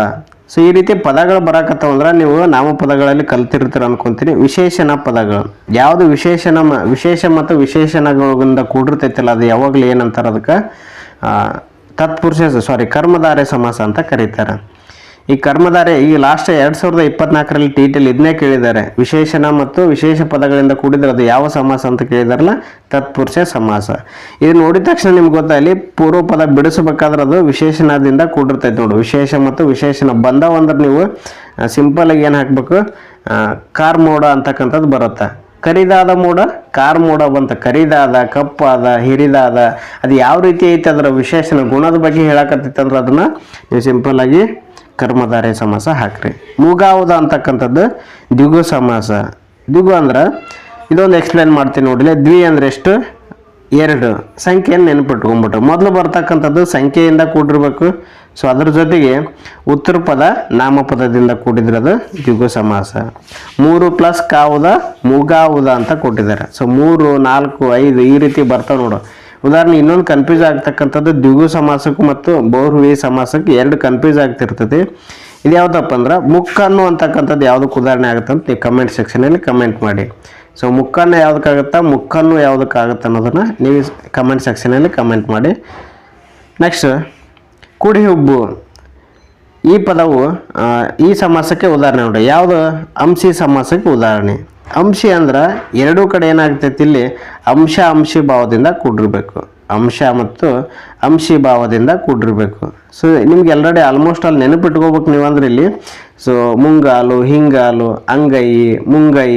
ಸೊ ಈ ರೀತಿ ಪದಗಳು ಬರಾಕತ್ತಾವ ಅಂದ್ರೆ ನೀವು ನಾಮಪದಗಳಲ್ಲಿ ಕಲ್ತಿರ್ತೀರ ಅನ್ಕೊಂತೀನಿ. ವಿಶೇಷಣ ಪದಗಳು. ಯಾವುದು ವಿಶೇಷಣ ವಿಶೇಷ ಮತ್ತು ವಿಶೇಷಣಗಳಿಂದ ಕೂಡಿರ್ತೈತಲ್ಲ, ಅದು ಯಾವಾಗಲೂ ಏನಂತಾರೆ ಅದಕ್ಕೆ? ತತ್ಪುರುಷ ಸಾರಿ ಕರ್ಮಧಾರೆ ಸಮಾಸ ಅಂತ ಕರೀತಾರೆ. ಈ ಕರ್ಮಧಾರೆ ಈ ಲಾಸ್ಟ್ ಎರಡ್ ಸಾವಿರದ ಇಪ್ಪತ್ನಾಲ್ಕರಲ್ಲಿ ಟಿ ಇದನ್ನೇ ಕೇಳಿದ್ದಾರೆ. ವಿಶೇಷಣ ಮತ್ತು ವಿಶೇಷ ಪದಗಳಿಂದ ಕೂಡಿದ್ರೆ ಅದು ಯಾವ ಸಮಾಸ ಅಂತ ಕೇಳಿದಾರಲ್ಲ? ತತ್ಪುರುಷ ಸಮಾಸ. ಇದು ನೋಡಿದ ತಕ್ಷಣ ನಿಮ್ಗೆ ಗೊತ್ತಾಗಲಿ ಪೂರ್ವ ಪದ ಬಿಡಿಸಬೇಕಾದ್ರೆ ಅದು ವಿಶೇಷಣದಿಂದ ಕೂಡಿರ್ತೈತೆ ನೋಡು. ವಿಶೇಷ ಮತ್ತು ವಿಶೇಷಣ ಬಂದವ ಅಂದ್ರೆ ನೀವು ಸಿಂಪಲ್ ಆಗಿ ಏನು ಹಾಕ್ಬೇಕು? ಕಾರ್ ಮೋಡ ಅಂತಕ್ಕಂಥದ್ದು ಬರುತ್ತೆ. ಕರಿದಾದ ಮೋಡ ಕಾರ್ ಮೋಡ ಬಂತ. ಕರಿದಾದ, ಕಪ್ಪಾದ, ಹಿರಿದಾದ, ಅದು ಯಾವ ರೀತಿ ಐತೆ ಅದರ ವಿಶೇಷಣ ಗುಣದ ಬಗ್ಗೆ ಹೇಳಕತ್ತಿತ್ತಂದ್ರೆ ಅದನ್ನ ನೀವು ಸಿಂಪಲ್ ಆಗಿ ಕರ್ಮಧಾರೆ ಸಮಾಸ ಹಾಕ್ರಿ. ಮೂಗಾವುದ ಅಂತಕ್ಕಂಥದ್ದು ದ್ವಿಗು ಸಮಾಸ. ದ್ವಿಗು ಅಂದ್ರೆ ಇದೊಂದು ಎಕ್ಸ್ಪ್ಲೇನ್ ಮಾಡ್ತೀನಿ ನೋಡಿಲ್ಲ. ದ್ವಿ ಅಂದ್ರೆ ಎಷ್ಟು? ಎರಡು. ಸಂಖ್ಯೆಯನ್ನು ನೆನಪಿಟ್ಕೊಂಡ್ಬಿಟ್ರು ಮೊದಲು ಬರ್ತಕ್ಕಂಥದ್ದು ಸಂಖ್ಯೆಯಿಂದ ಕೂಡಿರ್ಬೇಕು. ಸೊ ಅದ್ರ ಜೊತೆಗೆ ಉತ್ತರ ಪದ ನಾಮಪದದಿಂದ ಕೂಡಿದ್ರದು ದ್ವಿಗು ಸಮಾಸ. ಮೂರು ಪ್ಲಸ್ ಕಾವುದ ಮೂಗಾವುದ ಅಂತ ಕೊಟ್ಟಿದ್ದಾರೆ. ಸೊ ಮೂರು, ನಾಲ್ಕು, ಐದು ಈ ರೀತಿ ಬರ್ತಾವೆ ನೋಡು. ಉದಾಹರಣೆ, ಇನ್ನೊಂದು ಕನ್ಫ್ಯೂಸ್ ಆಗ್ತಕ್ಕಂಥದ್ದು ದ್ವಿಗು ಸಮಾಸಕ್ಕೂ ಮತ್ತು ಬಹುರ್ವಿ ಸಮಾಸಕ್ಕೆ ಎರಡು ಕನ್ಫ್ಯೂಸ್ ಆಗ್ತಿರ್ತದೆ. ಇದು ಯಾವುದಪ್ಪ ಅಂದ್ರೆ ಮುಕ್ಕನ್ನು ಅಂತಕ್ಕಂಥದ್ದು ಯಾವುದಕ್ಕೆ ಉದಾಹರಣೆ ಆಗುತ್ತೆ ಅಂತ ನೀವು ಕಮೆಂಟ್ ಸೆಕ್ಷನಲ್ಲಿ ಕಮೆಂಟ್ ಮಾಡಿ. ಸೊ ಮುಕ್ಕನ್ನು ಯಾವುದಕ್ಕಾಗುತ್ತಾ? ಮುಕ್ಕನ್ನು ಯಾವುದಕ್ಕಾಗುತ್ತೆ ಅನ್ನೋದನ್ನು ನೀವು ಕಮೆಂಟ್ ಸೆಕ್ಷನಲ್ಲಿ ಕಮೆಂಟ್ ಮಾಡಿ. ನೆಕ್ಸ್ಟ್ ಕುಡಿ ಹುಬ್ಬು ಈ ಪದವು ಈ ಸಮಾಸಕ್ಕೆ ಉದಾಹರಣೆ ನೋಡಿ ಯಾವುದು? ಅಂಸಿ ಸಮಾಸಕ್ಕೆ ಉದಾಹರಣೆ. ಅಂಶಿ ಅಂದ್ರೆ ಎರಡೂ ಕಡೆ ಏನಾಗ್ತೈತಿ ಇಲ್ಲಿ ಅಂಶ ಅಂಶಿ ಭಾವದಿಂದ ಕೂಡಿರ್ಬೇಕು. ಅಂಶ ಮತ್ತು ಅಂಶಿ ಭಾವದಿಂದ ಕೂಡಿರಬೇಕು. ಸೊ ನಿಮ್ಗೆ ಎಲ್ಲರಡೆ ಆಲ್ಮೋಸ್ಟ್ ಅಲ್ಲಿ ನೆನಪಿಟ್ಕೋಬೇಕು ನೀವು ಅಂದ್ರೆ ಇಲ್ಲಿ. ಸೊ ಮುಂಗಾಲು, ಹಿಂಗಾಲು, ಅಂಗೈ, ಮುಂಗೈ.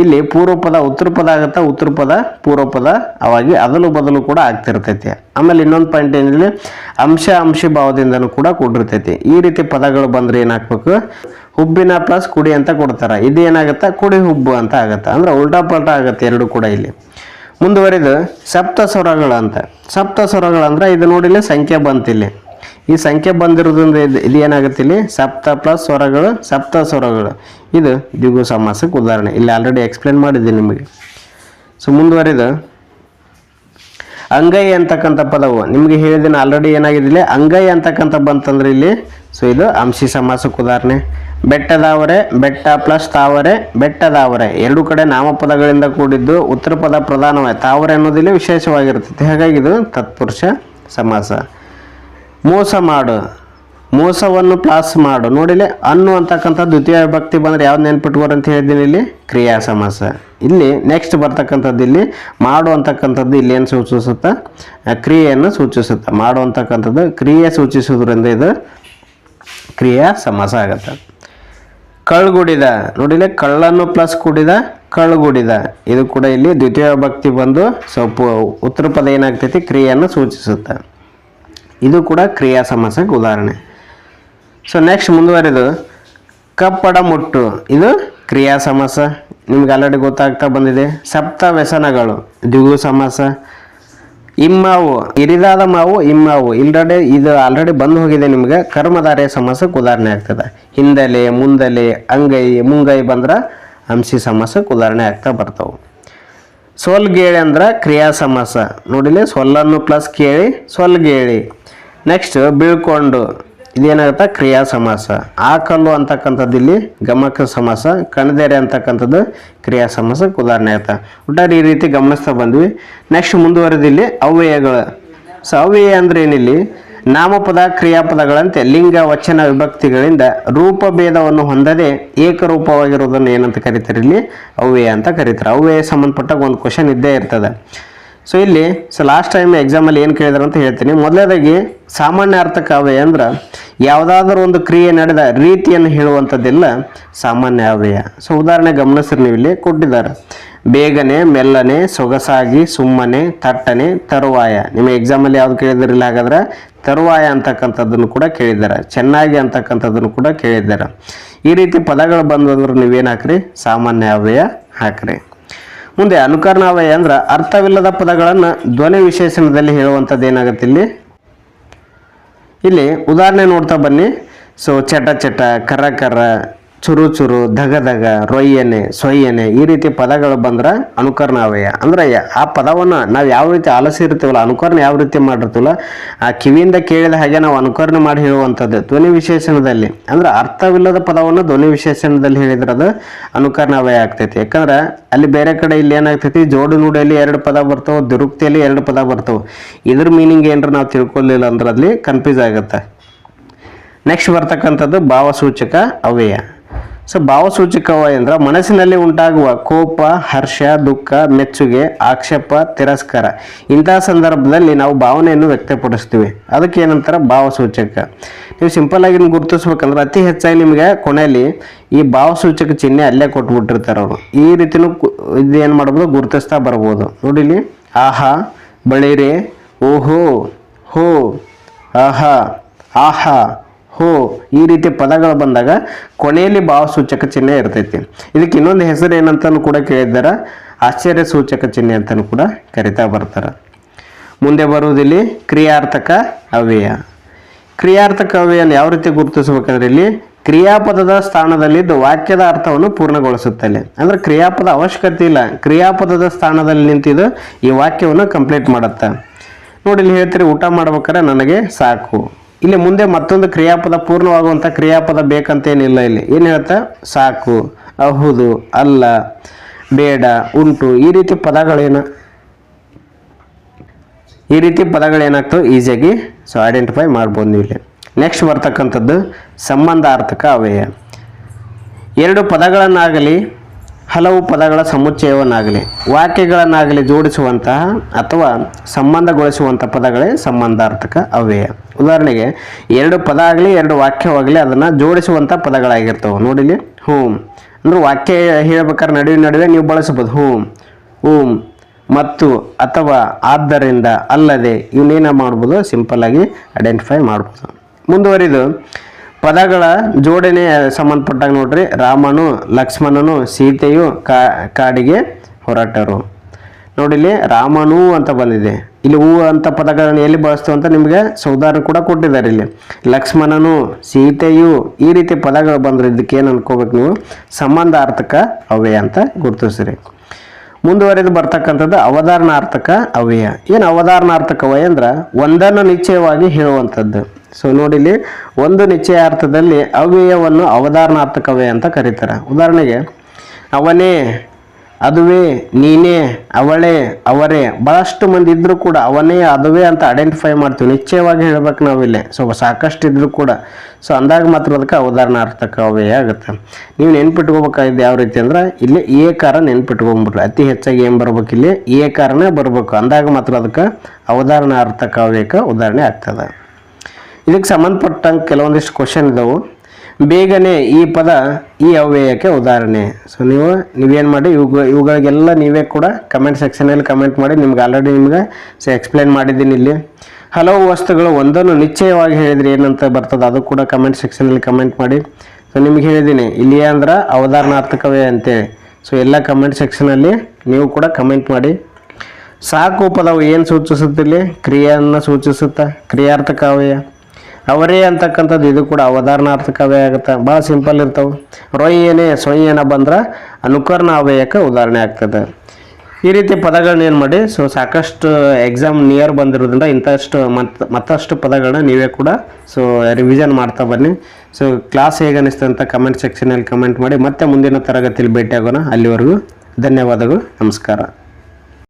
ಇಲ್ಲಿ ಪೂರ್ವ ಪದ ಉತ್ತರ ಪದ ಆಗುತ್ತಾ? ಉತ್ತರ ಪದ ಪೂರ್ವ ಪದ ಅವಾಗಿ ಅದಲು ಬದಲು ಕೂಡ ಆಗ್ತಿರ್ತೈತಿ. ಆಮೇಲೆ ಇನ್ನೊಂದು ಪಾಯಿಂಟ್ ಏನಿದೆ ಅಂಶ, ಅಂಶಿ ಭಾವದಿಂದನೂ ಕೂಡ ಕೂಡಿರ್ತೈತಿ. ಈ ರೀತಿ ಪದಗಳು ಬಂದ್ರೆ ಏನಾಗ್ಬೇಕು? ಹುಬ್ಬಿನ ಪ್ಲಸ್ ಕುಡಿ ಅಂತ ಕೊಡ್ತಾರೆ. ಇದು ಏನಾಗುತ್ತೆ ಕುಡಿ ಹುಬ್ಬು ಅಂತ ಆಗತ್ತೆ? ಅಂದ್ರೆ ಉಲ್ಟಾ ಪಲ್ಟಾ ಆಗತ್ತೆ ಎರಡು ಕೂಡ ಇಲ್ಲಿ. ಮುಂದುವರಿದು ಸಪ್ತ ಅಂತ ಸಪ್ತ ಸ್ವರಗಳು ಅಂದ್ರೆ ಇದು ನೋಡಿಲ್ಲ ಸಂಖ್ಯೆ ಬಂತಿಲ್ಲಿ ಈ ಸಂಖ್ಯೆ ಬಂದಿರೋದ್ರಿಂದ ಇದು ಇದು ಏನಾಗುತ್ತೆ ಇಲ್ಲಿ? ಸಪ್ತ ಪ್ಲಸ್ ಸ್ವರಗಳು, ಸಪ್ತ ಸ್ವರಗಳು. ಇದು ದ್ವಿಗು ಸಮಾಸಕ್ಕೆ ಉದಾಹರಣೆ. ಇಲ್ಲಿ ಆಲ್ರೆಡಿ ಎಕ್ಸ್ಪ್ಲೇನ್ ಮಾಡಿದ್ದೀನಿ ನಿಮಗೆ. ಸೊ ಮುಂದುವರಿದು ಅಂಗೈ ಅಂತಕ್ಕಂಥ ಪದವು. ನಿಮಗೆ ಹೇಳಿದ್ದೀನಿ ಆಲ್ರೆಡಿ ಏನಾಗಿದಿಲ್ಲ ಅಂಗೈ ಅಂತಕ್ಕಂಥ ಬಂತಂದ್ರೆ ಇಲ್ಲಿ ಸೊ ಇದು ಅಂಶಿ ಸಮಾಸಕ್ಕೆ ಉದಾಹರಣೆ. ಬೆಟ್ಟದಾವರೆ, ಬೆಟ್ಟ ಪ್ಲಸ್ ತಾವರೆ, ಬೆಟ್ಟದಾವರೆ. ಎರಡು ಕಡೆ ನಾಮಪದಗಳಿಂದ ಕೂಡಿದ್ದು ಉತ್ತರ ಪದ ಪ್ರಧಾನವೇ ತಾವರೆ ಅನ್ನೋದಿಲ್ಲಿ ವಿಶೇಷವಾಗಿರ್ತೈತಿ. ಹಾಗಾಗಿ ಇದು ತತ್ಪುರುಷ ಸಮಾಸ. ಮೋಸ ಮಾಡು. ಮೋಸವನ್ನು ಪ್ಲಾಸ್ ಮಾಡು. ನೋಡಿಲಿ ಅನ್ನು ಅಂತಕ್ಕಂಥ ದ್ವಿತೀಯ ವಿಭಕ್ತಿ ಬಂದರೆ ಯಾವ್ದು ನೆನ್ಪಿಟ್ಕೋರು ಅಂತ ಹೇಳಿದ್ದೀನಿ ಇಲ್ಲಿ? ಕ್ರಿಯಾ ಸಮಾಸ. ಇಲ್ಲಿ ನೆಕ್ಸ್ಟ್ ಬರ್ತಕ್ಕಂಥದ್ದು ಇಲ್ಲಿ ಮಾಡುವಂತಕ್ಕಂಥದ್ದು ಇಲ್ಲಿ ಏನು ಸೂಚಿಸುತ್ತೆ? ಕ್ರಿಯೆಯನ್ನು ಸೂಚಿಸುತ್ತೆ. ಮಾಡುವಂತಕ್ಕಂಥದ್ದು ಕ್ರಿಯೆ ಸೂಚಿಸುವುದರಿಂದ ಇದು ಕ್ರಿಯಾ ಸಮಾಸ ಆಗತ್ತೆ ಕಳ್ಗುಡಿದ ನೋಡಿಲ್ಲ ಕಳ್ಳನ್ನು ಪ್ಲಸ್ ಕುಡಿದ ಕಳ್ಗುಡಿದ. ಇದು ಕೂಡ ಇಲ್ಲಿ ದ್ವಿತೀಯ ಭಕ್ತಿ ಬಂದು ಸ್ವಲ್ಪ ಉತ್ತರ ಪದ ಏನಾಗ್ತೈತಿ? ಕ್ರಿಯೆಯನ್ನು ಸೂಚಿಸುತ್ತೆ. ಇದು ಕೂಡ ಕ್ರಿಯಾ ಸಮಾಸಕ್ಕೆ ಉದಾಹರಣೆ. ಸೊ ನೆಕ್ಸ್ಟ್ ಮುಂದುವರೆದು ಕಪ್ಪಡ ಮುಟ್ಟು ಇದು ಕ್ರಿಯಾ ಸಮಾಸ. ನಿಮ್ಗೆ ಆಲ್ರೆಡಿ ಗೊತ್ತಾಗ್ತಾ ಬಂದಿದೆ. ಸಪ್ತ ವ್ಯಸನಗಳು ದ್ವಿಗು ಸಮಾಸ, ಇಮ್ಮಾವು, ಇರಿದಾದ ಮಾವು, ಇಮ್ಮಾವು. ಇಲ್ರೆಡಿ ಇದು ಆಲ್ರೆಡಿ ಬಂದು ಹೋಗಿದೆ ನಿಮ್ಗೆ. ಕರ್ಮಧಾರೆಯ ಸಮಾಸಕ್ಕೆ ಉದಾಹರಣೆ ಆಗ್ತದೆ. ಹಿಂದಲೆ, ಮುಂದಲೆ, ಅಂಗೈ, ಮುಂಗೈ ಬಂದ್ರೆ ಅಂಶಿ ಸಮಾಸಕ್ಕೆ ಉದಾಹರಣೆ ಆಗ್ತಾ ಬರ್ತಾವೆ. ಸೊಲ್ಗೇಳಿ ಅಂದ್ರೆ ಕ್ರಿಯಾ ಸಮಾಸ. ನೋಡಿಲಿ ಸೊಲ್ಲನ್ನು ಪ್ಲಸ್ ಕೇಳಿ, ಸೊಲ್ಗೇಳಿ. ನೆಕ್ಸ್ಟ್ ಬೀಳ್ಕೊಂಡು. ಇದೇನಾಗುತ್ತೆ? ಕ್ರಿಯಾ ಸಮಾಸ. ಆಕಲ್ಲು ಅಂತಕ್ಕಂಥದ್ದು ಇಲ್ಲಿ, ಗಮಕ ಸಮಾಸ, ಕಣದೇರೆ ಅಂತಕ್ಕಂಥದ್ದು ಕ್ರಿಯಾ ಸಮಾಸಕ್ಕೆ ಉದಾಹರಣೆ ಆಯ್ತಾ ಒಟ್ಟಾರೆ ಈ ರೀತಿ ಗಮನಿಸ್ತಾ ಬಂದ್ವಿ. ನೆಕ್ಸ್ಟ್ ಮುಂದುವರೆದಿಲ್ಲಿ ಅವ್ಯಯಗಳು. ಸೊ ಅವ್ಯಯ ಅಂದ್ರೆ ಏನಿಲ್ಲಿ? ನಾಮಪದ ಕ್ರಿಯಾಪದಗಳಂತೆ ಲಿಂಗ, ವಚನ, ವಿಭಕ್ತಿಗಳಿಂದ ರೂಪಭೇದವನ್ನು ಹೊಂದದೆ ಏಕರೂಪವಾಗಿರೋದನ್ನು ಏನಂತ ಕರೀತಾರೆ ಇಲ್ಲಿ? ಅವ್ಯಯ ಅಂತ ಕರೀತಾರೆ. ಅವ್ಯಯ ಸಂಬಂಧಪಟ್ಟಾಗ ಒಂದು ಕ್ವಶನ್ ಇದ್ದೇ ಇರ್ತದೆ. ಸೊ ಇಲ್ಲಿ ಸೊ ಲಾಸ್ಟ್ ಟೈಮ್ ಎಕ್ಸಾಮಲ್ಲಿ ಏನು ಕೇಳಿದ್ರು ಅಂತ ಹೇಳ್ತೀನಿ. ಮೊದಲನೇದಾಗಿ, ಸಾಮಾನ್ಯ ಅರ್ಥ ಕಾವ್ಯ ಅಂದ್ರೆ, ಯಾವುದಾದ್ರೂ ಒಂದು ಕ್ರಿಯೆ ನಡೆದ ರೀತಿಯನ್ನು ಹೇಳುವಂಥದ್ದಿಲ್ಲ ಸಾಮಾನ್ಯ ಅವ್ಯಯ ಸೊ ಉದಾಹರಣೆ ಗಮನಿಸ್ರಿ ನೀವು ಇಲ್ಲಿ ಕೊಟ್ಟಿದ್ದಾರೆ. ಬೇಗನೆ, ಮೆಲ್ಲನೆ, ಸೊಗಸಾಗಿ, ಸುಮ್ಮನೆ, ತಟ್ಟನೆ, ತರುವಾಯ. ನಿಮ್ಮ ಎಕ್ಸಾಮಲ್ಲಿ ಯಾವ್ದು ಕೇಳಿದಿರಲಿಲ್ಲ ಹಾಗಾದ್ರೆ, ತರುವಾಯ ಅಂತಕ್ಕಂಥದ್ದನ್ನು ಕೂಡ ಕೇಳಿದ್ದಾರೆ. ಚೆನ್ನಾಗಿ ಅಂತಕ್ಕಂಥದ್ದನ್ನು ಕೂಡ ಕೇಳಿದ್ದಾರೆ. ಈ ರೀತಿ ಪದಗಳು ಬಂದಂದ್ರೆ ನೀವೇನು ಹಾಕ್ರಿ? ಸಾಮಾನ್ಯ ಅವ್ಯಯ ಹಾಕ್ರಿ. ಮುಂದೆ ಅನುಕರಣಾವಯ ಅಂದ್ರೆ ಅರ್ಥವಿಲ್ಲದ ಪದಗಳನ್ನು ಧ್ವನಿ ವಿಶೇಷಣದಲ್ಲಿ ಹೇಳುವಂಥದ್ದು ಏನಾಗುತ್ತೆ ಇಲ್ಲಿ? ಇಲ್ಲಿ ಉದಾಹರಣೆ ನೋಡ್ತಾ ಬನ್ನಿ. ಸೊ ಚಟ ಚಟ, ಕರ ಕರ ಚುರು ಚುರು, ಧಗ ಧಗ, ರೊಯ್ಯನೆ, ಸೊಯ್ಯನೆ ಈ ರೀತಿ ಪದಗಳು ಬಂದ್ರೆ ಅನುಕರಣಾವಯ ಅಂದ್ರೆ ಯ- ಆ ಪದವನ್ನು ನಾವು ಯಾವ ರೀತಿ ಆಲಸಿರ್ತೀವಲ್ಲ ಅನುಕರಣೆ ಯಾವ ರೀತಿ ಮಾಡಿರ್ತೀವಲ್ಲ, ಆ ಕಿವಿಯಿಂದ ಕೇಳಿದ ಹಾಗೆ ನಾವು ಅನುಕರಣೆ ಮಾಡಿ ಹೇಳುವಂಥದ್ದು ಧ್ವನಿ ವಿಶೇಷಣದಲ್ಲಿ. ಅಂದ್ರೆ ಅರ್ಥವಿಲ್ಲದ ಪದವನ್ನು ಧ್ವನಿ ವಿಶೇಷಣದಲ್ಲಿ ಹೇಳಿದ್ರೆ ಅದು ಅನುಕರಣಾವಯ ಆಗ್ತೈತಿ. ಯಾಕಂದ್ರೆ ಅಲ್ಲಿ ಬೇರೆ ಕಡೆ ಇಲ್ಲಿ ಏನಾಗ್ತೈತಿ, ಜೋಡು ನುಡಿಯಲ್ಲಿ ಎರಡು ಪದ ಬರ್ತವೆ, ದುರುಕ್ತಿಯಲ್ಲಿ ಎರಡು ಪದ ಬರ್ತವೆ. ಇದ್ರ ಮೀನಿಂಗ್ ಏನರ ನಾವು ತಿಳ್ಕೊಲಿಲ್ಲ ಅಂದ್ರೆ ಅಲ್ಲಿ ಕನ್ಫ್ಯೂಸ್ ಆಗುತ್ತೆ. ನೆಕ್ಸ್ಟ್ ಬರ್ತಕ್ಕಂಥದ್ದು ಭಾವಸೂಚಕ ಅವ್ಯಯ ಸೊ ಭಾವಸೂಚಕವ ಎಂದ್ರೆ ಮನಸ್ಸಿನಲ್ಲಿ ಉಂಟಾಗುವ ಕೋಪ, ಹರ್ಷ, ದುಃಖ, ಮೆಚ್ಚುಗೆ, ಆಕ್ಷೇಪ, ತಿರಸ್ಕಾರ. ಇಂತಹ ಸಂದರ್ಭದಲ್ಲಿ ನಾವು ಭಾವನೆಯನ್ನು ವ್ಯಕ್ತಪಡಿಸ್ತೀವಿ. ಅದಕ್ಕೆ ಏನಂತಾರೆ ಭಾವಸೂಚಕ. ನೀವು ಸಿಂಪಲ್ ಆಗಿ ಗುರುತಿಸ್ಬೇಕಂದ್ರೆ ಅತಿ ಹೆಚ್ಚಾಗಿ ನಿಮಗೆ ಕೊನೆಯಲ್ಲಿ ಈ ಭಾವಸೂಚಕ ಚಿಹ್ನೆ ಅಲ್ಲೇ ಕೊಟ್ಬಿಟ್ಟಿರ್ತಾರೆ ಅವರು. ಈ ರೀತಿನೂ ಇದು ಏನು ಮಾಡ್ಬೋದು, ಗುರುತಿಸ್ತಾ ಬರ್ಬೋದು. ನೋಡಿಲಿ ಆಹಾ, ಬಳಿರೆ, ಓಹೋ, ಹೋ, ಆಹಾ ಆಹಾ. ಹೋ, ಈ ರೀತಿ ಪದಗಳು ಬಂದಾಗ ಕೊನೆಯಲ್ಲಿ ಭಾವಸೂಚಕ ಚಿಹ್ನೆ ಇರ್ತೈತಿ. ಇದಕ್ಕೆ ಇನ್ನೊಂದು ಹೆಸರು ಏನಂತಲೂ ಕೂಡ ಕೇಳಿದ್ದಾರೆ. ಆಶ್ಚರ್ಯ ಸೂಚಕ ಚಿಹ್ನೆ ಅಂತಲೂ ಕೂಡ ಕರಿತಾ ಬರ್ತಾರೆ. ಮುಂದೆ ಬರುವುದಿಲ್ಲಿ ಕ್ರಿಯಾರ್ಥಕ ಅವ್ಯಯ. ಕ್ರಿಯಾರ್ಥಕ ಅವ್ಯಯನ್ನು ಯಾವ ರೀತಿ ಗುರುತಿಸಬೇಕಂದ್ರೆ ಇಲ್ಲಿ ಕ್ರಿಯಾಪದದ ಸ್ಥಾನದಲ್ಲಿದ್ದು ವಾಕ್ಯದ ಅರ್ಥವನ್ನು ಪೂರ್ಣಗೊಳಿಸುತ್ತಲೆ ಅಂದ್ರೆ ಕ್ರಿಯಾಪದ ಅವಶ್ಯಕತೆ ಇಲ್ಲ. ಕ್ರಿಯಾಪದದ ಸ್ಥಾನದಲ್ಲಿ ನಿಂತಿದ್ದು ಈ ವಾಕ್ಯವನ್ನು ಕಂಪ್ಲೀಟ್ ಮಾಡುತ್ತೆ. ನೋಡಿ, ಇಲ್ಲಿ ಹೇಳ್ತೀರಿ, ಊಟ ಮಾಡ್ಬೇಕಾದ್ರೆ ನನಗೆ ಸಾಕು. ಇಲ್ಲಿ ಮುಂದೆ ಮತ್ತೊಂದು ಕ್ರಿಯಾಪದ ಪೂರ್ಣವಾಗುವಂಥ ಕ್ರಿಯಾಪದ ಬೇಕಂತೇನಿಲ್ಲ ಇಲ್ಲಿ. ಏನು ಹೇಳ್ತಾ? ಸಾಕು, ಅಹುದು, ಅಲ್ಲ, ಬೇಡ, ಉಂಟು. ಈ ರೀತಿ ಪದಗಳೇನು? ಈ ರೀತಿ ಪದಗಳೇನಾಗ್ತವೆ ಈಸಿಯಾಗಿ ಸೊ ಐಡೆಂಟಿಫೈ ಮಾಡ್ಬೋದು ನೀವು ಇಲ್ಲಿ. ನೆಕ್ಸ್ಟ್ ಬರ್ತಕ್ಕಂಥದ್ದು ಸಂಬಂಧಾರ್ಥಕ ಅವ್ಯಯ ಎರಡು ಪದಗಳನ್ನಾಗಲಿ ಹಲವು ಪದಗಳ ಸಮುಚ್ಚಯವನ್ನಾಗಲಿ, ವಾಕ್ಯಗಳನ್ನಾಗಲಿ ಜೋಡಿಸುವಂತಹ ಅಥವಾ ಸಂಬಂಧಗೊಳಿಸುವಂಥ ಪದಗಳೇ ಸಂಬಂಧಾರ್ಥಕ ಅವ್ಯಯ ಉದಾಹರಣೆಗೆ, ಎರಡು ಪದ ಆಗಲಿ, ಎರಡು ವಾಕ್ಯವಾಗಲಿ ಅದನ್ನು ಜೋಡಿಸುವಂಥ ಪದಗಳಾಗಿರ್ತವೆ. ನೋಡಿಲಿ ಹೂಂ. ಅಂದ್ರೆ ವಾಕ್ಯ ಹೇಳ್ಬೇಕಾದ್ರೆ ನಡುವೆ ನಡುವೆ ನೀವು ಬಳಸ್ಬೋದು ಹೂಂ ಹೂಂ ಮತ್ತು, ಅಥವಾ, ಆದ್ದರಿಂದ, ಅಲ್ಲದೆ ಇವನ್ನೇನ ಮಾಡ್ಬೋದು? ಸಿಂಪಲ್ ಆಗಿ ಐಡೆಂಟಿಫೈ ಮಾಡ್ಬೋದು. ಮುಂದುವರಿದು ಪದಗಳ ಜೋಡಣೆ ಸಂಬಂಧಪಟ್ಟಾಗ ನೋಡ್ರಿ, ರಾಮನು, ಲಕ್ಷ್ಮಣನು, ಸೀತೆಯು ಕಾಡಿಗೆ ಹೊರಟರು. ನೋಡಿಲಿ ರಾಮನು ಅಂತ ಬಂದಿದೆ. ಇಲ್ಲಿ ಹೂ ಅಂತ ಪದಗಳನ್ನು ಎಲ್ಲಿ ಬಳಸ್ತು ಅಂತ ನಿಮಗೆ ಉದಾಹರಣೆ ಕೂಡ ಕೊಟ್ಟಿದ್ದಾರೆ ಇಲ್ಲಿ. ಲಕ್ಷ್ಮಣನು, ಸೀತೆಯು ಈ ರೀತಿ ಪದಗಳು ಬಂದ್ರೆ ಇದಕ್ಕೆ ಏನು ಅನ್ಕೋಬೇಕು ನೀವು? ಸಂಬಂಧಾರ್ಥಕ ಅವ್ಯಯ ಅಂತ ಗುರುತಿಸ್ರಿ. ಮುಂದುವರೆದು ಬರ್ತಕ್ಕಂಥದ್ದು ಅವಧಾರಣಾರ್ಥಕ ಅವ್ಯಯ ಏನು ಅವಧಾರಣಾರ್ಥಕ ಅವ್ಯಯ ಅಂದ್ರೆ ಒಂದನ್ನು ನಿಶ್ಚಯವಾಗಿ ಹೇಳುವಂಥದ್ದು. ಸೊ ಇಲ್ಲಿ ಒಂದು ನಿಶ್ಚಯಾರ್ಥದಲ್ಲಿ ಅವ್ಯಯವನ್ನು ಅವಧಾರಣಾರ್ಥಕವೇ ಅಂತ ಕರೀತಾರೆ. ಉದಾಹರಣೆಗೆ, ಅವನೇ, ಅದುವೇ, ನೀನೇ, ಅವಳೇ, ಅವರೇ ಭಾಳಷ್ಟು ಮಂದಿ ಇದ್ದರೂ ಕೂಡ ಅವನೇ, ಅದುವೇ ಅಂತ ಐಡೆಂಟಿಫೈ ಮಾಡ್ತೀವಿ. ನಿಶ್ಚಯವಾಗಿ ಹೇಳ್ಬೇಕು ನಾವಿಲ್ಲಿ. ಸೊ ಸಾಕಷ್ಟು ಇದ್ದರೂ ಕೂಡ. ಸೊ ಅಂದಾಗ ಮಾತ್ರ ಅದಕ್ಕೆ ಅವಧಾರಣಾರ್ಥಕ ಅವ್ಯಯ ಆಗುತ್ತೆ. ನೀವು ನೆನ್ಪಿಟ್ಕೋಬೇಕಾಗಿದ್ದು ಯಾವ ರೀತಿ ಅಂದ್ರೆ, ಇಲ್ಲಿ ಏಕಾರ ನೆನ್ಪಿಟ್ಕೊಂಡ್ಬಿಟ್ರೆ. ಅತಿ ಹೆಚ್ಚಾಗಿ ಏನು ಬರ್ಬೇಕು ಇಲ್ಲಿ? ಏಕಾರನೇ ಬರಬೇಕು. ಅಂದಾಗ ಮಾತ್ರ ಅದಕ್ಕೆ ಅವಧಾರಣಾರ್ಥಕ ಅವ್ಯಯಕ್ಕೆ ಉದಾಹರಣೆ ಆಗ್ತದೆ. ಇದಕ್ಕೆ ಸಂಬಂಧಪಟ್ಟಂಗೆ ಕೆಲವೊಂದಿಷ್ಟು ಕ್ವಶನ್ ಇದಾವೆ. ಬೇಗನೆ ಈ ಪದ ಈ ಅವ್ಯಯಕ್ಕೆ ಉದಾಹರಣೆ. ಸೊ ನೀವು, ನೀವೇನು ಮಾಡಿ, ಇವುಗ, ಇವುಗಳಿಗೆಲ್ಲ ನೀವೇ ಕೂಡ ಕಮೆಂಟ್ ಸೆಕ್ಷನಲ್ಲಿ ಕಮೆಂಟ್ ಮಾಡಿ ನಿಮ್ಗೆ ಆಲ್ರೆಡಿ ನಿಮ್ಗೆ ಸೊ ಎಕ್ಸ್ಪ್ಲೇನ್ ಮಾಡಿದ್ದೀನಿ ಇಲ್ಲಿ. ಹಲವು ವಸ್ತುಗಳು ಒಂದನ್ನು ನಿಶ್ಚಯವಾಗಿ ಹೇಳಿದ್ರೆ ಏನಂತ ಬರ್ತದೆ, ಅದು ಕೂಡ ಕಮೆಂಟ್ ಸೆಕ್ಷನಲ್ಲಿ ಕಮೆಂಟ್ ಮಾಡಿ. ಸೊ ನಿಮ್ಗೆ ಹೇಳಿದ್ದೀನಿ ಇಲ್ಲಿ ಅಂದ್ರೆ ಅವಧಾರಣಾರ್ಥಕವೇ ಅಂತೇಳಿ ಸೊ ಎಲ್ಲ ಕಮೆಂಟ್ ಸೆಕ್ಷನಲ್ಲಿ ನೀವು ಕೂಡ ಕಮೆಂಟ್ ಮಾಡಿ. ಸಾಕು ಪದವು ಏನು ಸೂಚಿಸುತ್ತಿಲ್ಲಿ ಕ್ರಿಯೆಯನ್ನು ಸೂಚಿಸುತ್ತಾ? ಕ್ರಿಯಾರ್ಥಕ ಅವ್ಯಯ ಅವರೇ ಅಂತಕ್ಕಂಥದ್ದು ಇದು ಕೂಡ ಅವಧಾರಣಾರ್ಥಕವೇ ಆಗುತ್ತೆ. ಭಾಳ ಸಿಂಪಲ್ ಇರ್ತಾವೆ. ಸೊಯ್ ಏನ ಬಂದ್ರೆ ಅನುಕರ್ಣ ಅವ್ಯಯಕ್ಕೆ ಉದಾಹರಣೆ ಆಗ್ತದೆ. ಈ ರೀತಿ ಪದಗಳನ್ನ ಏನು ಮಾಡಿ, ಸೊ ಸಾಕಷ್ಟು ಎಕ್ಸಾಮ್ ನಿಯರ್ ಬಂದಿರೋದ್ರಿಂದ ಇಂಥಷ್ಟು ಮತ್, ಮತ್ತಷ್ಟು ಪದಗಳನ್ನ ನೀವೇ ಕೂಡ, ಸೊ ರಿವಿಷನ್ ಮಾಡ್ತಾ ಬನ್ನಿ. ಸೊ ಕ್ಲಾಸ್ ಹೇಗೆ ಅಂತ ಕಮೆಂಟ್ ಸೆಕ್ಷನಲ್ಲಿ ಕಮೆಂಟ್ ಮಾಡಿ ಮತ್ತೆ ಮುಂದಿನ ತರಗತಿಯಲ್ಲಿ ಭೇಟಿಯಾಗೋಣ. ಅಲ್ಲಿವರೆಗೂ ಧನ್ಯವಾದಗಳು. ನಮಸ್ಕಾರ.